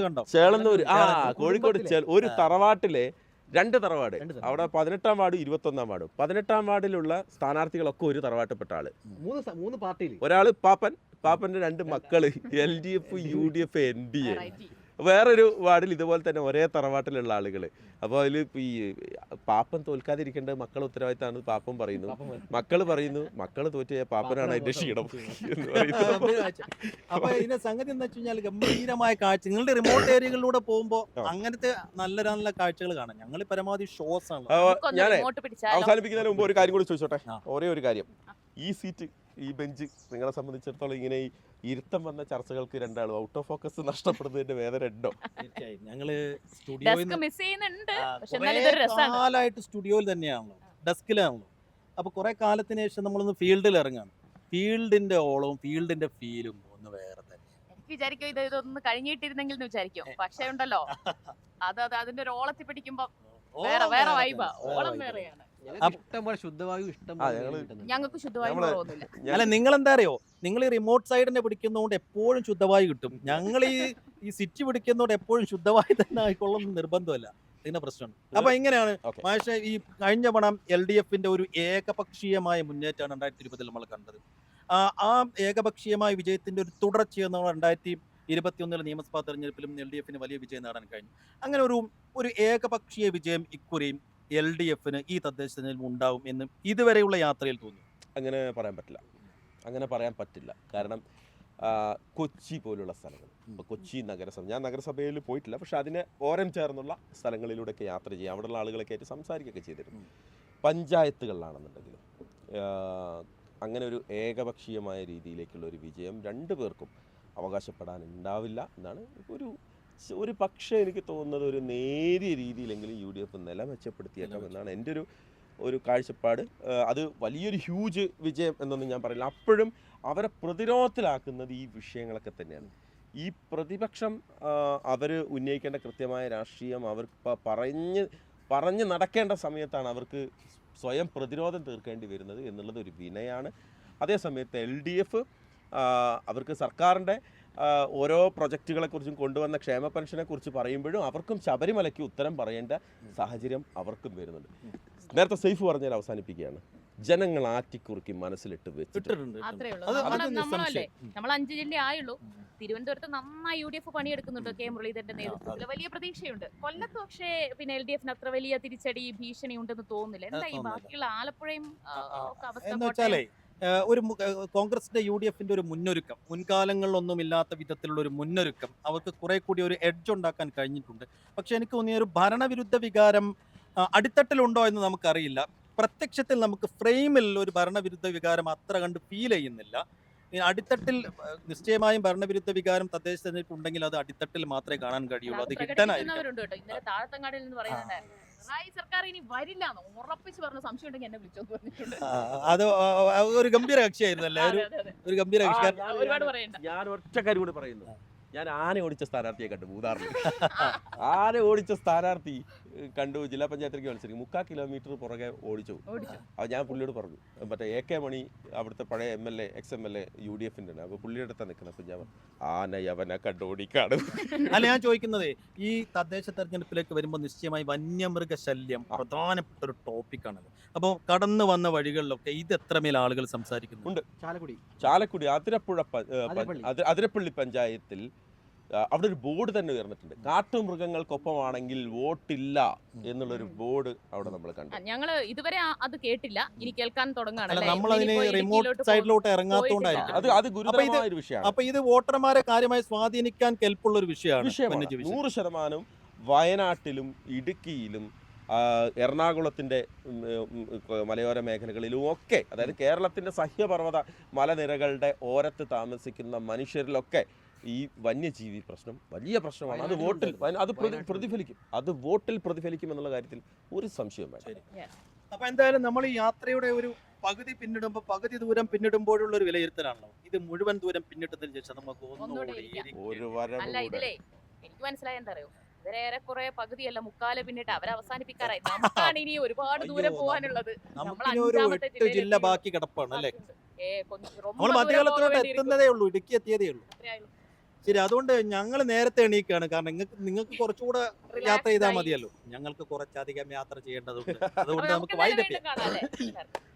കണ്ടോ? ചേളന്നൂർ ആ കോഴിക്കോട് ഒരു തറവാട്ടിലെ രണ്ട് തറവാട്. അവിടെ പതിനെട്ടാം വാർഡ് ഇരുപത്തൊന്നാം വാർഡ്. പതിനെട്ടാം വാർഡിലുള്ള സ്ഥാനാർത്ഥികളൊക്കെ ഒരു തറവാട്ടപ്പെട്ട ആൾ മൂന്ന് മൂന്ന് പാർട്ടിയിൽ ഒരാൾ പാപ്പൻ പാപ്പന്റെ രണ്ട് മക്കൾ. L D F U D F N D A. വേറൊരു വാർഡിൽ ഇതുപോലെ തന്നെ ഒരേ തറവാട്ടിലുള്ള ആളുകൾ അപ്പോൾ അതിൽ ഈ പാപ്പൻ തോൽക്കാതിരിക്കേണ്ടത് മക്കൾ ഉത്തരവാദിത്തമാണ് പാപ്പൻ പറയുന്നു. മക്കൾ പറയുന്നു മക്കൾ തോറ്റിയ പാപ്പനാണ് അതിന്റെ ക്ഷീണം. അപ്പൊ ഇതിന്റെ സംഗതി എന്താ വെച്ച് കഴിഞ്ഞാൽ ഗംഭീരമായ കാഴ്ച. നിങ്ങളുടെ റിമോട്ട് ഏരിയകളിലൂടെ പോകുമ്പോൾ അങ്ങനത്തെ നല്ല നല്ല കാഴ്ചകൾ കാണാം. ഞങ്ങൾ പരമാവധി ഷോസ് ആണ്. ഞാൻ അവസാനിപ്പിക്കുന്നതിന് മുമ്പ് ഒരു കാര്യം കൂടി ചോദിച്ചോട്ടെ. ഒരേ ഒരു കാര്യം. ഈ സീറ്റ് ഈ ബെഞ്ച് നിങ്ങളെ സംബന്ധിച്ചിടത്തോളം ഇങ്ങനെ ഈ ഇരുത്തം വന്ന ചർച്ചകൾക്ക് രണ്ടാളും ഔട്ട് ഓഫ് ഫോക്കസ് നഷ്ടപ്പെടുന്നതിന്റെ വേദന ഉണ്ടോ? തീർച്ചയായും. ഞങ്ങൾ സ്റ്റുഡിയോയിൽ ഡെസ്ക് മിസ് ചെയ്യുന്നുണ്ട്. പക്ഷെ കുറേ എന്നാലും ഇതൊരു സ്റ്റുഡിയോയിൽ തന്നെയാണല്ലോ. ഡെസ്കിലാണല്ലോ അപ്പൊ കുറെ കാലത്തിന് ശേഷം നമ്മളൊന്ന് ഫീൽഡിൽ ഇറങ്ങാണ്. ഫീൽഡിന്റെ ഓളവും ഫീൽഡിന്റെ ഫീലും ഒന്ന് വേറെ തന്നെ എനിക്ക് വിചാരിക്കും ഇത് ഇതൊന്ന് കഴിഞ്ഞിട്ടിരുന്നെങ്കിൽ എന്ന് വിചാരിക്കും പക്ഷേ ഉണ്ടല്ലോ. അത് അത് അതിന്റെ ഒരു ഓളത്തിൽ പിടിക്കുമ്പോ വേറെ വേറെ വൈബ ഓളം വേറെയാണ്. ഞങ്ങൾക്ക് ശുദ്ധവായു അല്ല നിങ്ങൾ എന്താ അറിയോ നിങ്ങൾ ഈ റിമോട്ട് സൈഡിനെ പിടിക്കുന്നതുകൊണ്ട് എപ്പോഴും ശുദ്ധവായു കിട്ടും. ഞങ്ങൾ ഈ ഈ സിറ്റി പിടിക്കുന്നതുകൊണ്ട് എപ്പോഴും ശുദ്ധവായു തന്നെ ആയിക്കൊള്ളുന്ന നിർബന്ധമല്ല. ഇതിന്റെ പ്രശ്നമാണ്. അപ്പൊ ഇങ്ങനെയാണ് മാഷെ ഈ കഴിഞ്ഞ പണം എൽ ഡി എഫിന്റെ ഒരു ഏകപക്ഷീയമായ മുന്നേറ്റമാണ് രണ്ടായിരത്തി ഇരുപതിൽ നമ്മൾ കണ്ടത്. ആ ആ ഏകപക്ഷീയമായ വിജയത്തിന്റെ ഒരു തുടർച്ചയെന്ന് നമ്മൾ രണ്ടായിരത്തി ഇരുപത്തിയൊന്നിലെ നിയമസഭാ തെരഞ്ഞെടുപ്പിലും എൽ ഡി എഫിന് വലിയ വിജയം നേടാൻ കഴിഞ്ഞു. അങ്ങനെ ഒരു ഒരു ഏകപക്ഷീയ വിജയം ഇക്കുറിയും എൽ ഡി എഫിന് ഈ തദ്ദേശ തെരഞ്ഞെടുപ്പ് ഉണ്ടാവും എന്ന് ഇതുവരെയുള്ള യാത്രയിൽ തോന്നി അങ്ങനെ പറയാൻ പറ്റില്ല. അങ്ങനെ പറയാൻ പറ്റില്ല. കാരണം കൊച്ചി പോലുള്ള സ്ഥലങ്ങൾ. ഇപ്പോൾ കൊച്ചി നഗരസഭ. ഞാൻ നഗരസഭയിൽ പോയിട്ടില്ല. പക്ഷെ അതിനെ ഓരം ചേർന്നുള്ള സ്ഥലങ്ങളിലൂടെയൊക്കെ യാത്ര ചെയ്യുക അവിടെയുള്ള ആളുകളൊക്കെ ആയിട്ട് സംസാരിക്കുകയൊക്കെ ചെയ്തിരുന്നു. പഞ്ചായത്തുകളിലാണെന്നുണ്ടെങ്കിൽ അങ്ങനെ ഒരു ഏകപക്ഷീയമായ രീതിയിലേക്കുള്ള ഒരു വിജയം രണ്ടു പേർക്കും അവകാശപ്പെടാൻ ഉണ്ടാവില്ല എന്നാണ് ഒരു ഒരു പക്ഷേ എനിക്ക് തോന്നുന്നത് ഒരു നേരിയ രീതിയിലെങ്കിലും യു ഡി എഫ് നില മെച്ചപ്പെടുത്തിയേക്കാം എന്നാണ് എന്റെ ഒരു ഒരു കാഴ്ചപ്പാട് അത് വലിയൊരു ഹ്യൂജ് വിജയം എന്നൊന്നും ഞാൻ പറയില്ല. അപ്പോഴും അവരെ പ്രതിരോധത്തിലാക്കുന്നത് ഈ വിഷയങ്ങളൊക്കെ തന്നെയാണ്. ഈ പ്രതിപക്ഷം അവർ ഉന്നയിക്കേണ്ട കൃത്യമായ രാഷ്ട്രീയം അവർ പറഞ്ഞ് പറഞ്ഞ് നടക്കേണ്ട സമയത്താണ് അവർക്ക് സ്വയം പ്രതിരോധം തീർക്കേണ്ടി വരുന്നത് എന്നുള്ളത് ഒരു വിനയാണ്. അതേസമയത്ത് എൽ ഡി എഫ് അവർക്ക് സർക്കാരിന്റെ ഓരോ പ്രൊജക്റ്റുകളെക്കുറിച്ചും കൊണ്ടുവന്ന ക്ഷേമ പെൻഷനെ കുറിച്ച് പറയുമ്പോഴും അവർക്കും ശബരിമലയ്ക്ക് ഉത്തരം പറയേണ്ട സാഹചര്യം അവർക്കും വരുന്നുണ്ട്. നേരത്തെ സേഫ് പറഞ്ഞാൽ അവസാനിപ്പിക്കുകയാണ്. ജനങ്ങൾ ആറ്റിക്കുറുക്കി മനസ്സിലിട്ട് വെച്ചിട്ട്. ഇട്ടിട്ടുണ്ട് അത്രേ ഉള്ളൂ. അത് നമ്മളല്ലേ നമ്മൾ അഞ്ചു ജില്ല ആയുള്ളൂ. തിരുവനന്തപുരത്ത് നന്നായി യു ഡി എഫ് പണിയെടുക്കുന്നുണ്ട് കെ മുരളീധരന്റെ നേതൃത്വത്തിൽ വലിയ പ്രതീക്ഷയുണ്ട്. കൊല്ലത്ത് പക്ഷേ പിന്നെ എൽ ഡി എഫിന് അത്ര വലിയ തിരിച്ചടി ഭീഷണി ഉണ്ടെന്ന് തോന്നുന്നില്ല. എന്താ ഈ. ബാക്കിയുള്ള ആലപ്പുഴയും ഒരു കോൺഗ്രസിന്റെ യു ഡി എഫിന്റെ ഒരു മുന്നൊരുക്കം മുൻകാലങ്ങളിലൊന്നും ഇല്ലാത്ത വിധത്തിലുള്ള ഒരു മുന്നൊരുക്കം അവർക്ക് കുറെ കൂടി ഒരു എഡ്ജ് ഉണ്ടാക്കാൻ കഴിഞ്ഞിട്ടുണ്ട്. പക്ഷെ എനിക്ക് തോന്നിയ ഒരു ഭരണവിരുദ്ധ വികാരം അടിത്തട്ടിലുണ്ടോ എന്ന് നമുക്കറിയില്ല. പ്രത്യക്ഷത്തിൽ നമുക്ക് ഫ്രെയിമിൽ ഒരു ഭരണവിരുദ്ധ വികാരം അത്ര കണ്ട് ഫീൽ ചെയ്യുന്നില്ല. അടിത്തട്ടിൽ നിശ്ചയമായും ഭരണവിരുദ്ധ വികാരം തദ്ദേശ തെരഞ്ഞെടുപ്പ് ഉണ്ടെങ്കിൽ അത് അടിത്തട്ടിൽ മാത്രമേ കാണാൻ കഴിയുള്ളൂ. അത് ഹിഡൻ ആയിരിക്കും പിണറായി സർക്കാർ ഇനി വരില്ല എന്ന് ഉറപ്പിച്ച് പറഞ്ഞ സംശയം ഉണ്ടെങ്കിൽ എന്നെ വിളിച്ചോ അത് ഒരു ഗംഭീര കക്ഷിയായിരുന്നല്ലേ? ഒരു ഗംഭീര കക്ഷി ഞാൻ- ഒരുപാട് പറയണ്ട. ഞാൻ ഒറ്റ കാര്യം കൂടി പറയുന്നു. ഞാൻ ആന ഓടിച്ച സ്ഥാനാർത്ഥിയെ കണ്ടു മൂന്നാറിൽ ആന ഓടിച്ച സ്ഥാനാർത്ഥി കണ്ടു ജില്ലാ പഞ്ചായത്തിലേക്ക് മത്സരിക്കും. മുക്കാൽ കിലോമീറ്റർ പുറകെ ഓടിച്ചു. അപ്പോൾ ഞാൻ പുള്ളിയോട് പറഞ്ഞു മറ്റേ എ കെ മണി അവിടുത്തെ പഴയ M L A ex M L A U D എഫിന്റെ ആണ്. അപ്പോൾ പുള്ളിയുടെ അടുത്താണ് നിൽക്കുന്നത്. അപ്പോൾ ഞാൻ ആന യവന കണ്ട് ഓടിക്കാണ് അല്ല ഞാൻ ചോദിക്കുന്നത് ഈ തദ്ദേശ തെരഞ്ഞെടുപ്പിലേക്ക് വരുമ്പോൾ നിശ്ചയമായി വന്യമൃഗ ശല്യം പ്രധാനപ്പെട്ട ഒരു ടോപ്പിക്കാണല്ലോ അപ്പോൾ കടന്നു വന്ന വഴികളിലൊക്കെ ഇത് എത്രമേൽ ആളുകൾ സംസാരിക്കുന്നുണ്ട് ചാലക്കുടി. ചാലക്കുടി അതിരപ്പുഴ അതിരപ്പള്ളി. പഞ്ചായത്തിൽ അവിടെ ഒരു ബോർഡ് തന്നെ ഉയർന്നിട്ടുണ്ട്. കാട്ടുമൃഗങ്ങൾക്കൊപ്പമാണെങ്കിൽ വോട്ടില്ല എന്നുള്ളൊരു ബോർഡ് അവിടെ നമ്മൾ കണ്ടു. ഞങ്ങൾ ഇതുവരെ അത് കേട്ടില്ല. ഇനി കേൾക്കാൻ തുടങ്ങാണ് നമ്മൾ അതിന് റിമോട്ട് സൈഡിലോട്ട് ഇറങ്ങാത്തോണ്ടായിരിക്കും. അത് അത് ഗുരുതരമായ ഒരു വിഷയമാണ്. അപ്പൊ ഇത് വോട്ടർമാരെ കാര്യമായി സ്വാധീനിക്കാൻ കെൽപ്പുള്ള ഒരു വിഷയമാണ്. നൂറ് ശതമാനം വയനാട്ടിലും ഇടുക്കിയിലും എറണാകുളത്തിന്റെ മലയോര മേഖലകളിലും ഒക്കെ അതായത് കേരളത്തിന്റെ സഹ്യപർവത മലനിരകളുടെ ഓരത്ത് താമസിക്കുന്ന മനുഷ്യരിലൊക്കെ ഈ വന്യജീവി പ്രശ്നം വലിയ പ്രശ്നമാണ്. അത് വോട്ടിൽ അത് പ്രതിഫലിക്കും. അത് വോട്ടിൽ പ്രതിഫലിക്കും എന്നുള്ള കാര്യത്തിൽ ഒരു സംശയം വേണം അപ്പൊ എന്തായാലും നമ്മൾ ഈ യാത്രയുടെ ഒരു പകുതി പിന്നിടുമ്പോൾ പകുതി ദൂരം പിന്നിടുമ്പോഴുള്ള ഒരു വിലയിരുത്തലാണല്ലോ. ഇത് മുഴുവൻ ദൂരം പിന്നിട്ടതിന് ശേഷം നമുക്ക് എനിക്ക് മനസ്സിലായ എന്താ അറിയോ? ഇവരേറെ കുറെ പകുതിയല്ല മുക്കാൽ പിന്നിട്ട് അവരെ അവസാനിപ്പിക്കാറായി. നമുക്കാണ് ഇനി ഒരുപാട് ദൂരം പോകാനുള്ളത്. നമ്മൾ ജില്ല ബാക്കി കിടപ്പാണ് അല്ലേ? നമ്മൾ മധ്യകാലത്തോട്ട് എത്തുന്നതേ ഉള്ളൂ ഇടുക്കി എത്തിയതേ ഉള്ളൂ. ശരി അതുകൊണ്ട് ഞങ്ങൾ നേരത്തെ എണീക്കാണ്. കാരണം നിങ്ങൾക്ക് നിങ്ങൾക്ക് കുറച്ചുകൂടെ യാത്ര ചെയ്താൽ. മതിയല്ലോ. ഞങ്ങൾക്ക് കുറച്ചധികം യാത്ര ചെയ്യേണ്ടതുണ്ട്. അതുകൊണ്ട് നമുക്ക് നമുക്ക്